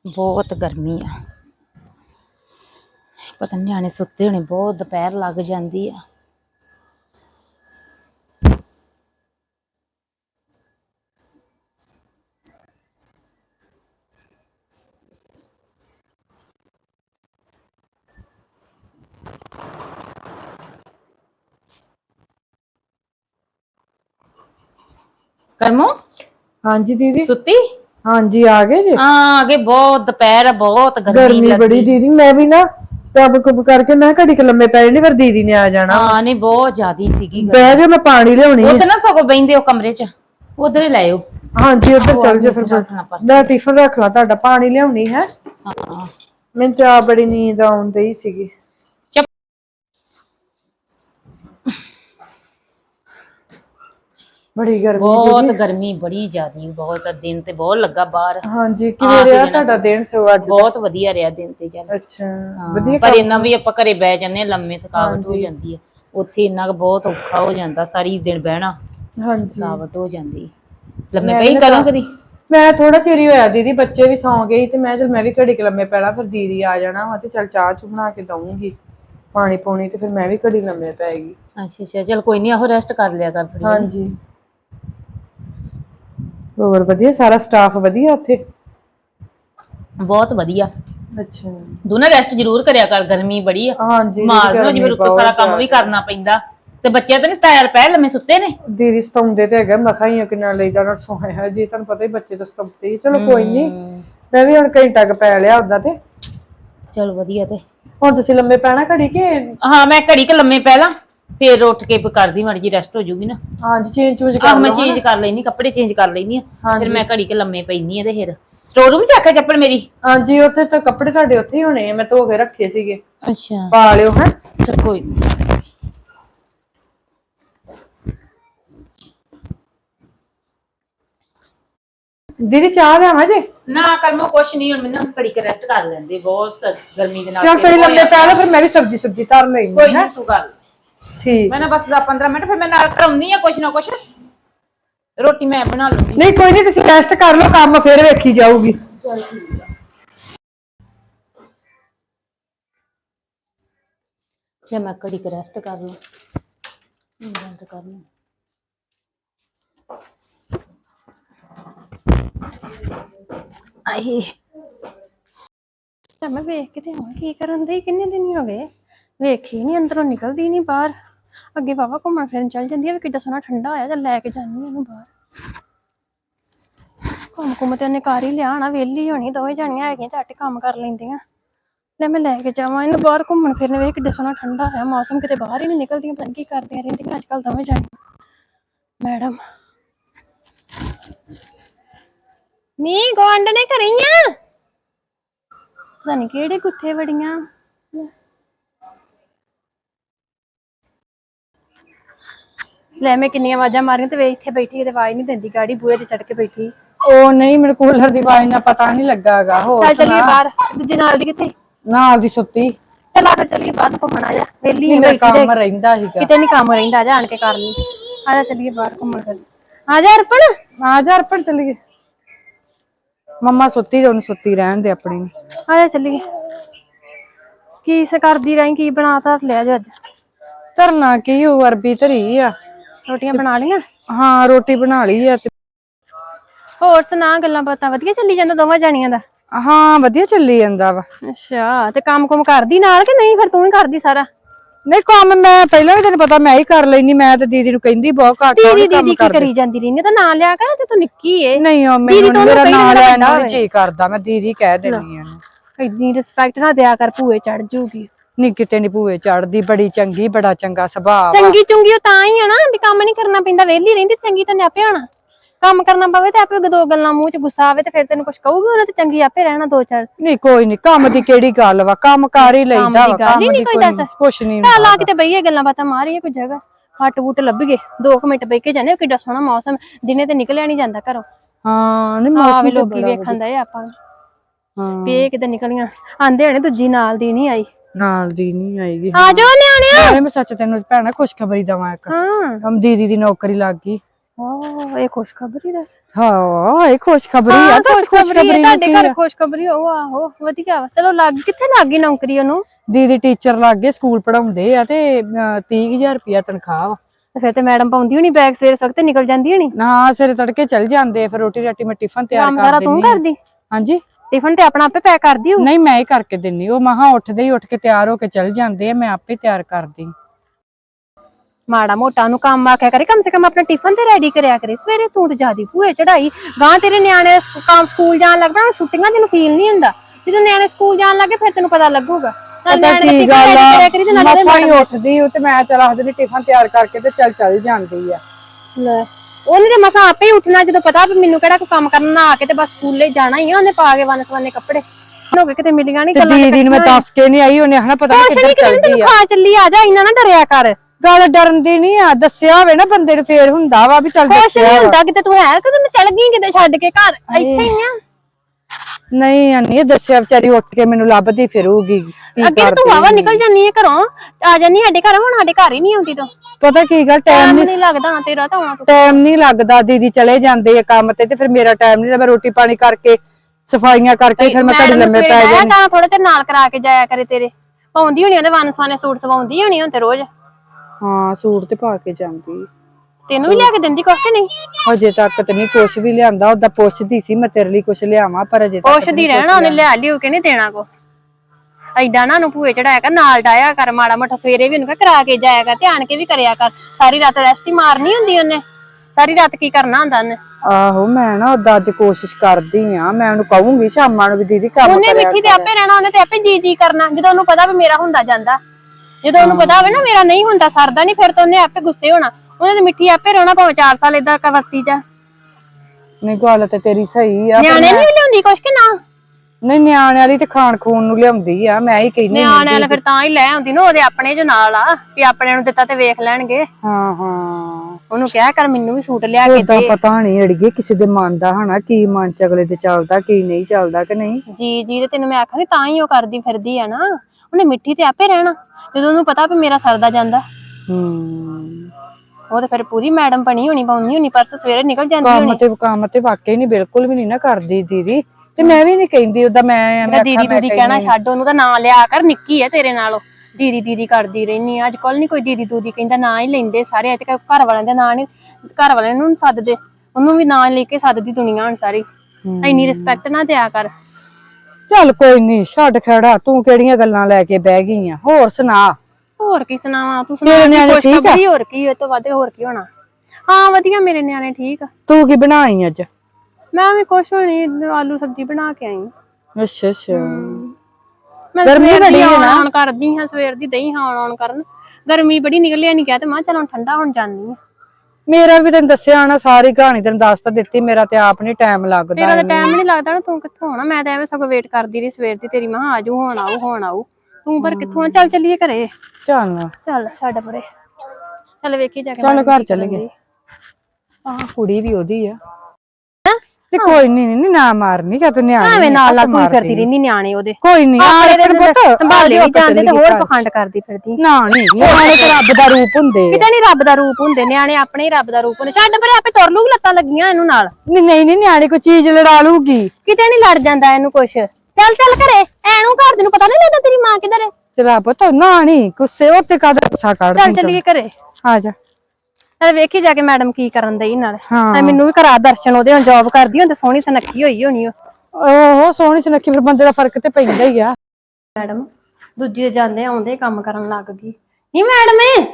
ਬਹੁਤ ਗਰਮੀ ਆ। ਪਤਾ ਨਿਆਣੇ ਸੁੱਤੇ ਹੋਣੇ, ਬਹੁਤ ਦੁਪਹਿਰ ਲੱਗ ਜਾਂਦੀ ਆ। ਕਰਮੋ? ਹਾਂਜੀ ਦੀਦੀ। ਸੁੱਤੀ? ਹਾਂਜੀ ਆ ਗਏ ਜੀ। ਹਾਂ ਅਗੇ ਬਹੁਤ ਦੁਪਹਿਰ ਆ ਬਹੁਤ ਗਰਮੀ ਗਰਮੀ ਬੜੀ ਦੀਦੀ। ਮੈਂ ਵੀ ਨਾ ਕੱਬ ਕੁੱਬ ਕਰਕੇ ਮੈਂ ਘੜੀ ਕੁ ਲੰਮੇ ਪੈ ਜਾਣੀ ਫਿਰ ਦੀਦੀ ਨੇ ਆ ਜਾਣਾ। ਹਾਂ ਨਹੀਂ ਬਹੁਤ ਜ਼ਿਆਦੀ ਸੀਗੀ ਬਹਿ ਜਾ ਮੈਂ ਪਾਣੀ ਲਿਆਉਣੀ। ਉਹ ਤੇ ਨਾ ਸਗੋਂ ਬੈਂਦੇ ਉਹ ਕਮਰੇ 'ਚ। ਉਧਰ ਹੀ ਲਾਇਓ ਹਾਂਜੀ ਉੱਧਰ ਚੱਲ ਜਾ ਫਿਰ ਰੱਖਣਾ ਪਰਸ। ਮੈਂ ਟਿਫਨ ਰੱਖ ਲਾ ਤੁਹਾਡਾ ਪਾਣੀ ਲਿਆਉਣੀ ਹੈ। ਹਾਂ। ਮੈਨੂੰ ਚਾਹ ਬੜੀ ਨੀਂਦ ਆਉਂਦੀ ਹੀ ਸੀਗੀ। ਬੜੀ ਗਰਮੀ ਬਹੁਤ ਗਰਮੀ ਬੜੀ ਜ਼ਿਆਦੀ ਬਹੁਤ ਦਿਨ ਤੇ ਬਹੁਤ ਲੱਗਾ ਬਾਹਰ। ਹਾਂਜੀ ਕਿਵੇਂ ਰਿਹਾ ਤੁਹਾਡਾ ਦਿਨ ਸੋ ਅੱਜ ਬਹੁਤ ਵਧੀਆ ਰਿਹਾ ਦਿਨ ਤੇ ਚੱਲ। ਅੱਛਾ ਵਧੀਆ ਪਰ ਇੰਨਾ ਵੀ ਆਪਾਂ ਘਰੇ ਬਹਿ ਹਾਂ ਲੰਮੇ ਥਕਾਵਟ ਹੋ ਜਾਂਦੀ ਹੈ। ਉੱਥੇ ਇੰਨਾ ਬਹੁਤ ਔਖਾ ਹੋ ਜਾਂਦਾ ਸਾਰੀ ਦਿਨ ਬਹਿਣਾ ਹਾਂਜੀ। ਥਕਾਵਟ ਹੋ ਜਾਂਦੀ। ਲੰਮੇ ਪਈ ਕਰਾਂ ਕਦੀ? ਮੈਂ ਥੋੜਾ ਚਿਰ ਹੀ ਹੋਇਆ ਦੀਦੀ ਬੱਚੇ ਵੀ ਸੌਂ ਗਏ ਤੇ ਮੈਂ ਚਲ ਮੈਂ ਵੀ ਘੜੀ ਕੁ ਲੰਮੇ ਪੈਣਾ ਫਿਰ ਦੀਦੀ ਆ ਜਾਣਾ ਵਾ ਤੇ ਚਲ ਚਾਹ ਚੁ ਬਣਾ ਕੇ ਦਊਂਗੀ ਪਾਣੀ ਪੌਣੀ ਤੇ ਫਿਰ ਮੈਂ ਵੀ ਘੜੀ ਲੰਮੇ ਪੈਗੀ ਅੱਛਾ ਅੱਛਾ ਚਲ ਕੋਈ ਨਹੀਂ ਆਹੋ ਰੈਸਟ ਕਰ ਲਿਆ ਕਰ। ਹਾਂਜੀ। ਹੋਰ ਵਧੀਆ ਸਾਰਾ ਸਟਾਫ ਵਧੀਆ ਉੱਥੇ? ਬਹੁਤ ਵਧੀਆ। ਅੱਛਾ। ਦੋਨਾਂ ਰੈਸਟ ਜ਼ਰੂਰ ਕਰਿਆ ਕਰ ਗਰਮੀ ਬੜੀ ਆ। ਹਾਂਜੀ ਮਾਰ ਜਿਵੇਂ ਸਾਰਾ ਕੰਮ ਵੀ ਕਰਨਾ ਪੈਂਦਾ। ਤੇ ਬੱਚੇ ਤਾਂ ਨਹੀਂ ਸਤਾਇਰ ਪੈ ਲੰਮੇ ਸੁੱਤੇ ਨੇ? ਦੀਦੀ ਸਤਾਉਂਦੇ ਤੇ ਹੈਗਾ ਮਸਾ ਹੀ ਆ ਕਿੰਨਾ ਲਈਦਾ ਨਾ ਸੋਇਆ ਜੀ ਤੁਹਾਨੂੰ ਪਤਾ ਹੀ ਬੱਚੇ ਤਾਂ ਸਤਾਉਂਦੇ ਹੀ ਚਲੋ ਕੋਈ ਨਹੀਂ ਮੈਂ ਵੀ ਹੁਣ ਘੰਟਾ ਕੁ ਪੈ ਲਿਆ ਉਦਾਂ ਤੇ। ਚਲ ਵਧੀਆ ਤੇ। ਹੁਣ ਤੁਸੀਂ ਲੰਮੇ ਪੈਣਾ ਘੜੀ ਕਿ? ਹਾਂ ਮੈਂ ਘੜੀ ਕ ਲੰਮੇ ਪੈ ਲਾਂ। ਫੇਰ ਉੱਠ ਕੇ ਕਰਦੀ ਮਾੜੀ ਜੀ ਰੈਸਟ ਹੋ ਜੂਗੀ ਨਾ। ਹਾਂਜੀ ਚੇਂਜ ਚੂਜ ਆਹ ਕਰ ਮੈਂ ਲਓ ਚੇਂਜ ਕਰ ਲੈਣੀ ਕੱਪੜੇ ਚੇਂਜ ਕਰ ਲੈਣੀ ਆ। ਹਾਂਜੀ। ਫਿਰ ਮੈਂ ਘੜੀ ਕ ਲੰਮੇ ਪੈਣੀ ਆ ਤੇ ਫਿਰ ਸਟੋਰ ਰੂਮ ਚ ਆਖਿਆ ਚੱਪਲ ਮੇਰੀ? ਹਾਂਜੀ ਉੱਥੇ ਤਾਂ ਕੱਪੜੇ ਤੁਹਾਡੇ ਉੱਥੇ ਹੀ ਹੋਣੇ ਆ ਮੈਂ ਧੋ ਕੇ ਰੱਖੇ ਸੀਗੇ। ਅੱਛਾ। ਪਾ ਲਿਓ ਹੈ। ਚਲ ਕੋਈ ਨੀ। ਦੀਦੀ ਚਾਹ ਲਿਆਵਾਂ ਜੇ? ਨਾ ਕਰਮੋ ਕੁਛ ਨਹੀਂ ਹੁਣ ਮੈਨੂੰ ਘੜੀ ਕ ਰੈਸਟ ਕਰ ਲੈਂਦੇ ਬਹੁਤ ਸ- ਗਰਮੀ ਦੇ ਨਾਲ ਚਲ ਲੰਮੇ ਹੋਇਆ। ਪੈ ਲਓ ਫਿਰ ਮੈਂ ਵੀ ਸਬਜੀ ਸਬਜੀ ਧਰ ਲੈਣੀ ਕੋਈ ਨਹੀਂ ਤੂੰ ਕਰ ਠੀਕ। ਮੈਂ ਨਾ ਬਸ 15 ਮਿੰਟ ਫਿਰ ਮੈਂ ਨਾਲ ਕਰਾਉਣੀ ਆ ਕੁਛ ਨਾ ਕੁਛ। ਰੋਟੀ ਮੈਂ ਬਣਾ ਲੂੰਗੀ ਨਹੀਂ ਕੋਈ ਨਹੀਂ ਤੁਸੀਂ ਰੈਸਟ ਕਰ ਲਓ ਕੰਮ ਫਿਰ ਵੇਖੀ ਜਾਊਗੀ। ਚਲ ਠੀਕ ਆ। ਜੇ ਮੈਂ ਘੜੀ ਕ ਰੈਸਟ ਕਰ ਲਾਂ ਬੰਦ ਕਰ ਲਾਂ ਆਏ। ਤਾਂ ਮੈਂ ਵੇਖ ਕੇ ਤੇ ਆਵਾਂ ਕੀ ਕਰਨ ਦੇ ਕਿੰਨੇ ਦਿਨ ਹੀ ਹੋ ਗਏ। ਵੇਖੀ ਨਹੀਂ ਅੰਦਰੋਂ ਨਿਕਲਦੀ ਨਹੀਂ ਬਾਹਰ। ਅੱਗੇ ਬਾਬਾ ਘੁੰਮਣ ਫਿਰਨ ਚੱਲ ਜਾਂਦੀ ਆ, ਵੀ ਕਿੱਡਾ ਸੋਹਣਾ ਠੰਡਾ ਹੋਇਆ ਚੱਲ ਲੈ ਕੇ ਜਾਂਦੀ ਆ ਇਹਨੂੰ ਬਾਹਰ। ਘੁੰਮ ਘੁੰਮ ਤੇ ਉਹਨੇ ਕਰ ਹੀ ਲਿਆ ਹੋਣਾ ਵਿਹਲੀ ਹੋਣੀ, ਦੋਵੇਂ ਜਾਣੀਆਂ ਹੈਗੀਆਂ, ਝੱਟ ਕੰਮ ਕਰ ਲੈਂਦੀਆਂ। ਲੈ ਮੈਂ ਲੈ ਕੇ ਜਾਵਾਂ, ਇਹਨੂੰ ਬਾਹਰ ਘੁੰਮਣ ਫਿਰਨ ਵੇਖ ਕਿੱਡਾ ਸੋਹਣਾ ਠੰਡਾ ਹੋਇਆ, ਮੌਸਮ ਕਿਤੇ ਬਾਹਰ ਹੀ ਨਹੀਂ ਨਿਕਲਦੀਆਂ, ਪਤਾ ਕੀ ਕਰਦੀਆਂ ਰਹਿੰਦੀਆਂ ਅੱਜ ਕੱਲ ਦੋਵੇਂ ਜਾਣੀਆਂ। ਮੈਡਮ। ਨੀ ਗਵਾਂਡ ਨੇ ਕਰੀਆਂ? ਪਤਾ ਨੀ ਕਿਹੜੇ ਗੁੱਠੇ ਵੜੀਆਂ। ਲੈ ਮੈਂ ਕਿੰਨੀਆਂ ਆਵਾਜ਼ਾਂ ਮਾਰੀਆਂ ਤੇ ਵੇ ਇੱਥੇ ਬੈਠੀ ਤੇ ਆਵਾਜ਼ ਨਹੀਂ ਦਿੰਦੀ ਗਾੜੀ ਬੂਹੇ ਤੇ ਚੜ ਕੇ ਬੈਠੀ। ਉਹ ਨਹੀਂ ਮੈਨੂੰ ਕੂਲਰ ਦੀ ਆਵਾਜ਼ ਨਾਲ ਪਤਾ ਨਹੀਂ ਲੱਗਾਗਾ ਹੋਰ ਚੱਲ ਚੱਲੀਏ ਬਾਹਰ ਦੂਜੇ ਨਾਲ ਦੀ ਕਿੱਥੇ? ਨਾਲ ਦੀ ਸੁੱਤੀ। ਚੱਲ ਆ ਫਿਰ ਚੱਲੀਏ ਬਾਹਰ ਘੁੰਮਣ ਆ ਜਾ। ਵੇਲੀ ਮੇਰਾ ਕੰਮ ਰਹਿੰਦਾ ਸੀਗਾ। ਕਿਤੇ ਨਹੀਂ ਕੰਮ ਰਹਿੰਦਾ ਜਾਣ ਕੇ ਕਰ ਲਈ। ਆ ਜਾ ਚੱਲੀਏ ਬਾਹਰ ਘੁੰਮਣ ਫਿਰ। ਆ ਜਾ ਅਰਪਣ। ਆ ਜਾ ਅਰਪਣ ਚਲੀਏ। ਮੰਮਾ ਸੁੱਤੀ ਤੇ ਉਹਨੂੰ ਸੁੱਤੀ ਰਹਿਣ ਦੇ ਆਪਣੀ। ਨੂੰ। ਆ ਜਾ ਚੱਲੀਏ। ਕੀ ਸ ਕਰਦੀ ਰਹੀ ਕੀ ਬਣਾਤਾ ਲਿਆ ਜੋ ਅੱਜ। ਧਰਨਾ ਕੀ ਉਹ ਅਰਬੀ ਧਰੀ ਆ। ਰੋਟੀਆਂ ਬਣਾ ਲਈਆਂ? ਹਾਂ ਰੋਟੀ ਬਣਾ ਲਈ ਆ ਤੇ ਹੋਰ ਸੁਣਾ ਗੱਲਾਂ ਬਾਤਾਂ ਵਧੀਆ ਚੱਲੀ ਜਾਂਦਾ ਦੋਵਾਂ ਜਾਣੀਆਂ ਦਾ? ਹਾਂ ਵਧੀਆ ਚੱਲੀ ਜਾਂਦਾ ਵਾ। ਅੱਛਾ ਤੇ ਕੰਮ ਕੁਮ ਕਰਦੀ ਨਾਲ ਕਿ ਨਹੀਂ? ਫਿਰ ਤੂੰ ਹੀ ਕਰਦੀ ਸਾਰਾ। ਨਹੀਂ ਕੰਮ ਮੈਂ ਪਹਿਲਾਂ ਵੀ ਤੈਨੂੰ ਪਤਾ ਮੈਂ ਹੀ ਕਰ ਲੈਣੀ ਮੈਂ ਤੇ ਦੀਦੀ ਨੂੰ ਕਹਿੰਦੀ ਬਹੁਤ ਘੱਟ ਦੀਦੀ ਦੀਦੀ ਕੀ ਕਰੀ ਜਾਂਦੀ ਰਹੀ ਤਾਂ ਨਾਂ ਲਿਆ ਕਰ ਤੇ ਤੂੰ ਨਿੱਕੀ ਏ। ਨਹੀਂ ਉਹ ਮੈਨੂੰ ਮੇਰਾ ਨਾਂ ਲੈਣ ਜੀ ਕਰਦਾ ਮੈਂ ਦੀਦੀ ਕਹਿ ਦਿੰਦੀ ਆ ਇੰਨੀ ਰਿਸਪੈਕਟ ਨਾ ਦਿਆ ਕਰ ਭੂਏ ਚੜ ਜੂਗੀ। ਨਹੀਂ ਕਿਤੇ ਨਹੀਂ ਭੂਏ ਚੜਦੀ ਬੜੀ ਚੰਗੀ ਬੜਾ ਚੰਗਾ ਸੁਭਾਅ ਵਾ। ਚੰਗੀ ਚੁੰਗੀ ਉਹ ਤਾਂ ਹੀ ਆ ਨਾ ਵੀ ਕੰਮ ਨਹੀਂ ਕਰਨਾ ਪੈਂਦਾ ਵਿਹਲੀ ਰਹਿੰਦੀ ਚੰਗੀ ਤਾਂ ਆਪੇ ਹੋਣਾ ਕੰਮ ਕਰਨਾ ਪਵੇ ਤੇ ਆਪੇ ਦੋ ਗੱਲਾਂ ਮੂੰਹ 'ਚ ਗੁੱਸਾ ਆਵੇ ਤੇ ਫਿਰ ਤੈਨੂੰ ਕੁਝ ਕਹੂਗੀ ਉਹਨੇ ਤੇ ਚੰਗੀ ਆਪੇ ਰਹਿਣਾ ਦੋ ਚਾਰ। ਨਹੀਂ ਕੋਈ ਨਹੀਂ ਕੰਮ ਦੀ ਕਿਹੜੀ ਗੱਲ ਵਾ ਕੰਮ ਕਰ ਹੀ ਲਈਦਾ ਵਾ ਗੱਲ ਹੀ ਕੰਮ ਨੀ ਦੀ ਕੋਈ ਦੱਸ। ਕੁਛ ਨਹੀਂ ਚੱਲ ਆ ਕਿਤੇ ਬਈਏ ਗੱਲਾਂ ਬਾਤਾਂ ਮਾਰੀਏ ਕੋਈ ਜਗ੍ਹਾ ਹੱਟ ਵੁੱਟ ਲੱਭ ਗਏ 2 ਮਿੰਟ ਬੈ ਕੇ ਜਾਣੇ ਕਿੱਡਾ ਸੋਹਣਾ ਮੌਸਮ ਦਿਨੇ ਤੇ ਨਿਕਲਿਆ ਨਹੀਂ ਜਾਂਦਾ ਘਰੋਂ। ਹਾਂ ਨਹੀਂ ਆਵੇ ਮੌਸਮ ਲੋਕੀ ਵੇਖਣ ਦਾ ਆਪਾਂ। ਨੂੰ। ਹਾਂ। ਵੀ ਇਹ ਕਿਤੇ ਨਿਕਲੀਆਂ ਆਂਦੇ ਹੋਣੇ ਦੂਜੀ ਨਾਲ ਦੀ ਨਹੀਂ ਆਈ। ਨਾਲ ਦੀ ਨਹੀਂ ਆਏਗੀ ਆ ਜਾਓ ਨਿਆਣਿਆ ਨਾਲੇ ਮੈਂ ਸੱਚ ਤੈਨੂੰ ਭੈਣਾ ਖੁਸ਼ਖਬਰੀ ਦਵਾਂ ਇੱਕ। ਹਾਂ। ਹਮ ਦੀਦੀ ਦੀ ਨੌਕਰੀ ਲੱਗ ਗਈ। ਓ ਇਹ ਖੁਸ਼ਖਬਰੀ ਦੱਸ ਹਾਂ ਇਹ ਖੁਸ਼ਖਬਰੀ ਆ ਦੱਸ ਖੁਸ਼ਖਬਰੀ ਹੈ ਤੁਹਾਡੇ ਘਰ? ਖੁਸ਼ਖਬਰੀ ਹੋ ਆਹੋ ਵਧੀਆ ਵਾ। ਚਲੋ ਲੱਗ ਕਿੱਥੇ ਲੱਗ ਗਈ ਨੌਕਰੀ ਉਹਨੂੰ? ਦੀਦੀ ਟੀਚਰ ਲੱਗ ਗਏ ਸਕੂਲ ਪੜਾਉਂਦੇ ਆ ਤੇ 30000 ਰੁਪਿਆ ਤਨਖਾਹ ਵਾ। ਤੇ ਫਿਰ ਤੇ ਮੈਡਮ ਪਾਉਂਦੀ ਹੋਣੀ ਬੈਗ ਸਵੇਰੇ ਸਖਤੇ ਨਿਕਲ ਜਾਂਦੀ ਹੋਣੀ? ਨਾ ਸਿਰੇ ਤੜਕੇ ਚੱਲ ਜਾਂਦੇ ਫਿਰ ਰੋਟੀ ਰਾਟੀ ਮੈਂ ਟਿਫਨ ਤਿਆਰ ਕਰ ਤੂੰ ਆ। ਕਰਦੀ? ਹਾਂਜੀ। ਟਿਫਨ ਤੇ ਆਪਣਾ ਆਪੇ ਪੈਕ ਕਰਦੀ ਹੋ ਨਹੀਂ ਮੈਂ ਹੀ ਕਰਕੇ ਦਿੰਨੀ ਉਹ ਮਹਾ ਉੱਠਦੇ ਹੀ ਉੱਠ ਕੇ ਤਿਆਰ ਹੋ ਕੇ ਚੱਲ ਜਾਂਦੇ ਆ ਮੈਂ ਆਪੇ ਤਿਆਰ ਕਰਦੀ। ਮਾੜਾ ਮੋਟਾ ਨੂੰ ਕੰਮ ਆਖਿਆ ਕਰੇ ਕਮ ਸੇ ਕਮ ਆਪਣਾ ਟਿਫਨ ਤੇ ਰੈਡੀ ਕਰਿਆ ਕਰੇ। ਸਵੇਰੇ ਤੂੰ ਤੇ ਜਿਆਦੀ ਭੂਏ ਚੜਾਈ। ਗਾਂ ਤੇਰੇ ਨਿਆਣੇ ਸਕ- ਕੰਮ ਸਕੂਲ ਜਾਣ ਲੱਗਦਾ ਹੁਣ ਛੁੱਟੀਆਂ ਤੈਨੂੰ ਫੀਲ ਨਹੀਂ ਹੁੰਦਾ। ਜਦੋਂ ਨਿਆਣੇ ਸਕੂਲ ਜਾਣ ਲੱਗੇ ਫਿਰ ਤੈਨੂੰ ਪਤਾ ਲੱਗੂਗਾ। ਨਾਲ ਪਤਾ ਨਿਆਣੇ ਦਾ ਕੀ tiffin ਗੱਲ ready ਕਰਿਆ ਕਰੀ ਤੇ ਆ ਨਾਲੇ ਮਸਾਂ ਹੀ ਉੱਠਦੀ ਉਹ ਤੇ ਮੈਂ ਚਲ ਆਖਦੀ ਟਿਫਨ ਤਿਆਰ ਕਰਕੇ ਤੇ ਚੱਲ ਚੱਲ ਜਾਂਦੀ ਆ। ਲੈ। ਉਹਨੇ ਤੇ ਮਸਾਂ ਆਪੇ ਹੀ ਉੱਠਣਾ ਜਦੋਂ ਪਤਾ ਵੀ ਮੈਨੂੰ ਕਿਹੜਾ ਕੋਈ ਕੰਮ ਕਰਨਾ ਆ ਕੇ ਤੇ ਬਸ ਸਕੂਲੇ ਜਾਣਾ ਹੀ ਆ ਉਹਨੇ ਪਾ ਕੇ ਵਨ ਸਵੰਨੇ ਕੱਪੜੇ। ਹੋ ਗਏ ਕਿਤੇ ਮਿਲੀਆਂ ਨਹੀਂ ਤੇ ਦੀਦੀ ਨੂੰ ਮੈਂ ਦੱਸ ਕੇ ਨਹੀਂ ਆਈ ਉਹਨੇ ਹਨਾ ਪਤਾ ਨਹੀਂ ਕਿੱਧਰ ਕਿਤੇ ਚੱਲਦੀ ਤੈਨੂੰ ਆ। ਖਾ ਚੱਲੀ ਆ ਜਾ ਇੰਨਾ ਨਾ ਡਰਿਆ ਕਰ। ਗੱਲ ਡਰਨ ਦੀ ਨਹੀਂ ਆ ਦੱਸਿਆ ਹੋਵੇ ਨਾ ਬੰਦੇ ਨੂੰ ਫੇਰ ਹੁੰਦਾ ਵਾ ਵੀ ਚੱਲ ਕੁਛ ਨਹੀਂ। ਹੁੰਦਾ ਕਿਤੇ ਤੂੰ ਹੈ ਕਿ ਮੈਂ ਚੜ ਗਈ ਕਿਤੇ ਛੱਡ ਕੇ ਘਰ ਇੱਥੇ ਹੀ ਆ। ਨਹੀਂ ਅੰਨੀ ਦੱਸਿਆ ਵਿਚਾਰੀ ਉੱਠ ਕੇ ਮੈਨੂੰ ਲੱਭਦੀ ਫਿਰੂਗੀ ਕੀ ਅੱਗੇ ਤਾਂ ਵਾਵਾ ਨਿਕਲ ਜਾਨੀ ਹੈ ਘਰੋਂ ਆ ਜਾਨੀ ਸਾਡੇ ਘਰ ਹੁਣ ਸਾਡੇ ਘਰ ਹੀ ਨਹੀਂ ਆਉਂਦੀ ਤੂੰ। ਪਤਾ ਕੀ ਗੱਲ ਟਾਈਮ ਟਾਈਮ ਨਹੀਂ ਨਹੀਂ ਲੱਗਦਾ ਤੇਰਾ ਤਾਂ ਆਉਣਾ ਤੂੰ। ਟਾਈਮ ਨਹੀਂ ਲੱਗਦਾ ਦੀਦੀ ਚਲੇ ਜਾਂਦੇ ਆ ਕੰਮ ਤੇ ਤੇ ਫਿਰ ਮੇਰਾ ਟਾਈਮ ਨਹੀਂ ਲੱਗਦਾ ਮੈਂ ਰੋਟੀ ਪਾਣੀ ਕਰਕੇ ਸਫਾਈਆਂ ਕਰਕੇ ਫਿਰ ਮੈਂ ਘੜੀ ਲੰਮੇ ਪੈ ਜਾਂਦੀ। ਤਾਂ ਥੋੜਾ ਜਿਹਾ ਨਾਲ ਕਰਾ ਕੇ ਜਾਇਆ ਕਰੇ ਤੇਰੇ। ਪਾਉਂਦੀ ਹੋਣੀ ਉਹਦੇ ਵਨ ਸਵਾਨੇ ਸੂਟ ਸਵਾਉਂਦੀ ਹੋਣੀ ਹੁਣ ਤੇ ਰੋਜ਼। ਹਾਂ ਸੂਟ ਤੇ ਪਾ ਕੇ ਜਾਂਦੀ। ਤੈਨੂੰ ਵੀ ਲਿਆ ਕੇ ਦਿੰਦੀ ਕੁਛ ਕਿ ਨਹੀਂ? ਹਜੇ ਤੱਕ ਤੇ ਨਹੀਂ ਕੁਛ ਵੀ ਲਿਆਂਦਾ ਉਹਦਾ ਪੁੱਛਦੀ ਸੀ ਮੈਂ ਤੇਰੇ ਲਈ ਕੁਛ ਲਿਆਵਾਂ ਪਰ ਅਜੇ ਤੱਕ ਪੁੱਛਦੀ ਰਹਿਣਾ ਉਹਨੇ ਲਿਆ ਲਿਓ ਕਿ ਨਹੀਂ ਦੇਣਾ ਕੋ ਐਡਾ ਨਾ ਨੂੰ ਭੂਏ ਚੜਾਇਆ ਕਰ ਨਾਲ ਡਾਇਆ ਕਰ ਮਾੜਾ ਮੋਟਾ ਸਵੇਰੇ ਵੀ ਉਹਨੂੰ ਕਹਿ ਕਰਾ ਕੇ ਜਾਇਆ ਕਰ ਧਿਆਨ ਕੇ ਵੀ ਕਰਿਆ ਕਰ। ਸਾਰੀ ਰਾਤ ਰੈਸਟ ਹੀ ਮਾਰਨੀ ਹੁੰਦੀ ਉਹਨੇ। ਸਾਰੀ ਰਾਤ ਕੀ ਕਰਨਾ ਹੁੰਦਾ ਉਹਨੇ? ਆਹੋ ਮੈਂ ਨਾ ਉਹਦਾ ਅੱਜ ਕੋਸ਼ਿਸ਼ ਕਰਦੀ ਆ ਮੈਂ ਉਹਨੂੰ ਕਹੂੰਗੀ ਸ਼ਾਮਾਂ ਨੂੰ ਵੀ ਦੀਦੀ ਕੰਮ ਉਹਨੇ ਕਰਿਆ ਮਿੱਠੀ ਤੇ ਆਪੇ ਰਹਿਣਾ ਉਹਨੇ ਤੇ ਆਪੇ ਜੀ ਜੀ ਕਰਨਾ ਜਦੋਂ ਉਹਨੂੰ ਪਤਾ ਵੀ ਮੇਰਾ ਹੁੰਦਾ ਜਾਂਦਾ। ਜਦੋਂ ਉਹਨੂੰ ਪਤਾ ਹੋਵੇ ਨਾ ਮੇਰਾ ਨਹੀਂ ਹੁੰਦਾ ਸਰਦਾ ਨਹੀਂ ਫਿਰ ਤਾਂ ਉਹਨੇ ਆਪੇ ਗੁੱਸੇ ਹੋਣਾ। ਉਹਨੇ ਤੇ ਮਿੱਠੀ ਆਪੇ ਰਹਿਣਾ ਭਾਵੇਂ 4 ਸਾਲ ਇਦਾਂ ਕਵਰਤੀ ਜਾ। ਨਹੀਂ ਗੱਲ ਤੇ ਤੇਰੀ ਸਹੀ ਆ ਪਰ ਨਿਆਣੇ ਨਹੀਂ ਲਿਆਉਂਦੀ ਕੁਛ ਕਿ ਨਾ? ਨਹੀਂ ਨਿਆਣੇ ਵਾਲੀ ਤੇ ਖਾਣ ਖੂਨ ਨੂੰ ਲਿਆਉਂਦੀ ਆ ਮੈਂ ਹੀ ਕਹਿੰਦੀ ਨਿਆਣੇ ਵਾਲੇ ਫਿਰ ਤਾਂ ਹੀ ਲੈ ਆਉਂਦੀ ਨਾ ਉਹਦੇ ਆਪਣੇ ਜੋ ਨਾਲ ਆ ਵੀ ਆਪਣੇ ਨੂੰ ਦਿੱਤਾ ਤੇ ਵੇਖ ਲੈਣਗੇ। ਹਾਂ ਹਾਂ। ਉਹਨੂੰ ਕਿਹਾ ਕਰ ਮੈਨੂੰ ਵੀ ਸੂਟ ਲਿਆ ਕੇ ਉਹਦਾ ਪਤਾ ਨਹੀਂ ਅੜੀਏ ਕਿਸੇ ਦੇ ਮਨ ਦਾ ਹਨਾ ਕੀ ਮਨ ਚ ਅਗਲੇ ਦੇ ਚੱਲਦਾ ਕੀ ਨਹੀਂ ਚੱਲਦਾ ਕਿ ਨਹੀਂ। ਜੀ ਜੀ ਤੇ ਤੈਨੂੰ ਮੈਂ ਆਖਾਂ ਤਾਂ ਹੀ ਉਹ ਕਰਦੀ ਫਿਰਦੀ ਆ ਨਾ। ਉਹਨੇ ਮਿੱਠੀ ਤੇ ਆਪੇ ਰਹਿਣਾ ਜਦੋਂ ਉਹਨੂੰ ਪਤਾ ਵੀ ਮੇਰਾ ਸਰਦਾ ਜਾਂਦਾ। ਹੂੰ। ਉਹ ਤੇ ਫਿਰ ਪੂਰੀ ਮੈਡਮ ਬਣੀ ਹੋਣੀ ਪਾਉਣੀ ਹੋਣੀ ਪਰਸ ਸਵੇਰੇ ਨਿਕਲ ਜਾਂਦੀ ਕੰਮ ਤੇ ਕੰਮ ਤੇ ਵਾਕਈ ਨਹੀਂ ਬਿਲਕੁਲ ਵੀ ਨਹੀਂ ਨਾ ਕਰਦੀ ਦੀਦੀ। ਤੇ ਮੈਂ ਵੀ ਨਹੀਂ ਕਹਿੰਦੀ ਉਹਦਾ ਮੈਂ ਐਵੇਂ ਦੀਦੀ ਦੂਦੀ ਕਹਿਣਾ ਛੱਡ ਉਹਨੂੰ ਤਾਂ ਨਾਂ ਲਿਆ ਕਰ ਨਿੱਕੀ ਆ ਤੇਰੇ ਨਾਲੋਂ। ਦੀਦੀ ਦੀਦੀ ਕਰਦੀ ਰਹਿਨੀ ਅੱਜ ਕੱਲ ਨਹੀਂ ਕੋਈ ਦੀਦੀ ਦੂਦੀ ਕਹਿੰਦਾ ਨਾਂ ਹੀ ਲੈਂਦੇ ਸਾਰੇ ਤੇ ਘਰ ਵਾਲਿਆਂ ਦਾ ਨਾਂ ਨਹੀਂ ਘਰ ਵਾਲਿਆਂ ਨੂੰ ਸੱਦਦੇ ਉਹਨੂੰ ਵੀ ਨਾਂ ਲੈ ਕੇ ਸੱਦਦੀ ਦੁਨੀਆ ਹੁਣ ਸਾਰੀ। ਇੰਨੀ ਰਿਸਪੈਕਟ ਨਾ ਦਿਆ ਕਰ। ਚੱਲ ਕੋਈ ਨਹੀਂ ਛੱਡ ਖੜਾ ਤੂੰ ਕਿਹੜੀਆਂ ਗੱਲਾਂ ਲੈ ਕੇ ਬਹਿ ਗਈ ਆ? ਹੋਰ ਸੁਣਾ। ਹੋਰ ਕੀ ਸੁਣਾਵਾਂ? ਤੂੰ ਸੁਣਾ ਕੁਛ ਤਾਂ ਹੋਰ ਕੀ ਇਹ ਤੋਂ ਵੱਧ ਹੋਰ ਕੀ ਹੋਣਾ? ਹਾਂ ਵਧੀਆ ਮੇਰੇ ਨਿਆਣੇ ਠੀਕ ਤੂੰ ਕੀ ਬਣਾਈ ਅੱਜ? ਮੈਂ ਵੀ ਕੁਛ ਹੋਣੀ ਆਲੂ ਸਬਜ਼ੀ ਬਣਾ ਕੇ ਆਈ। ਅੱਛਾ ਅੱਛਾ। ਮੈਂ ਗਰਮੀ ਸਵੇਰ ਦੀ ਬੜੀ ਹੈ ਆਉਣ ਕਰਦੀ ਹਾਂ ਸਵੇਰ ਦੀ ਦਹੀਂ ਆਉਣ ਆਉਣ ਕਰਨ। ਗਰਮੀ ਬੜੀ ਨਿਕਲਿਆ ਨਹੀਂ ਗਿਆ ਤੇ ਮੈਂ ਕਿਹਾ ਚਲ ਹੁਣ ਠੰਡਾ ਹੁਣ ਜਾਨੀ ਆ ਮੇਰਾ ਵੀ ਤੈਨੂੰ ਦੱਸਿਆ ਨਾ ਸਾਰੀ ਕਹਾਣੀ ਤੈਨੂੰ ਦੱਸ ਤਾਂ ਦਿੱਤੀ ਮੇਰਾ ਤੇ ਆਪ ਨਹੀਂ ਟਾਈਮ ਲੱਗਦਾ ਤੇਰਾ ਤਾਂ ਟਾਈਮ ਨਹੀਂ ਲੱਗਦਾ ਨਾ ਤੂੰ ਕਿੱਥੋਂ ਆਉਣਾ? ਮੈਂ ਤਾਂ ਐਵੇਂ ਸਗੋਂ ਵੇਟ ਕਰਦੀ ਰਹੀ ਸਵੇਰ ਦੀ ਤੇਰੀ ਮੈਂ ਕਿਹਾ ਆਜੂ ਹੁਣ ਆਊ ਹੁਣ ਆਊ। ਤੂੰ ਪਰ ਕਿੱਥੋਂ ਆ? ਚੱਲ ਚੱਲੀਏ ਘਰੇ। ਚੱਲ। ਚੱਲ ਛੱਡ ਪਰੇ। ਚੱਲ ਵੇਖੀ ਜਾ ਕੇ ਚੱਲ ਘਰ ਚੱਲ ਗਏ। ਆਹ ਕੁੜੀ ਵੀ ਉਹਦੀ ਆ। ਤੇ ਕੋਈ ਨਹੀਂ ਨਹੀਂ ਨਾ ਮਾਰਨੀ ਕਿ ਤੂੰ ਨਿਆਣੀ ਐਵੇਂ ਨਾਲ ਲਾ ਹੱਥ ਤੂੰ ਮਾਰਦੀ ਫਿਰਦੀ ਰਹਿਨੀ ਨਿਆਣੇ ਉਹਦੇ। ਕੋਈ ਨਹੀਂ ਆਪਣੇ ਆ ਦੇ ਪੁੱਤ ਸੰਭਾਲੇ ਨਹੀਂ ਜਾਂਦੇ ਤੇ ਹੋਰ। ਪਖੰਡ ਕਰਦੀ ਫਿਰਦੀ। ਨਾ ਨਹੀਂ ਨਿਆਣੇ ਤੇ ਰੱਬ ਦਾ ਰੂਪ ਹੁੰਦੇ। ਕਿਤੇ ਨਹੀਂ ਰੱਬ ਦਾ ਰੂਪ ਹੁੰਦੇ ਨਿਆਣੇ ਆਪਣੇ ਹੀ ਰੱਬ ਦਾ ਰੂਪ ਹੁੰਦੇ। ਛੱਡ ਪਰੇ ਆਪੇ ਤੁਰ ਲੂਗੀ ਲੱਤਾਂ ਲੱਗੀਆਂ ਇਹਨੂੰ ਨਾਲ। ਨਹੀਂ ਨਹੀਂ ਨਹੀਂ ਨਿਆਣੇ ਕੋਈ ਚੀਜ਼ ਲੜਾ ਲੂਗੀ ਕਿਤੇ ਨਹੀਂ ਲੜ ਜਾਂਦਾ ਇਹਨੂੰ ਕੁਛ। ਚੱਲ ਚੱਲ ਘਰੇ ਐਨੂੰ ਘਰ ਦੇ ਨੂੰ ਪਤਾ ਨਹੀਂ ਲੱਗਦਾ ਤੇਰੀ ਮਾਂ ਕਿਧਰ ਹੈ। ਤੇਰਾ ਪੁੱਤ ਨਾ ਨਹੀਂ ਗੁੱਸੇ ਉੱਤੇ ਕਾਹਦਾ ਗੁੱਸਾ ਚੱਲ ਕੱਢਦੀ ਚੱਲੀਏ ਘਰੇ। ਆ ਜਾ। ਚੱਲ ਵੇਖੀ ਜਾ ਕੇ ਮੈਡਮ ਕੀ ਕਰਨ ਦਈ ਨਾਲ। ਹਾਂ। ਮੈਨੂੰ ਵੀ ਕਰਾ ਦਰਸ਼ਨ ਉਹਦੇ ਹੁਣ ਜੌਬ ਕਰਦੀ ਤੇ ਸੋਹਣੀ ਸੁਨੱਖੀ ਹੋਈ ਹੋਣੀ ਉਹ। ਓਹੋ ਸੋਹਣੀ ਸੁਨੱਖੀ ਫਿਰ ਬੰਦੇ ਦਾ ਫ਼ਰਕ ਤੇ ਪੈਂਦਾ ਹੀ ਆ। ਮੈਡਮ ਦੂਜੀ ਦੇ ਜਾਂਦੇ ਆਉਂਦੇ ਕੰਮ ਕਰਨ ਲੱਗ ਗਈ। ਨਹੀਂ ਮੈਡਮ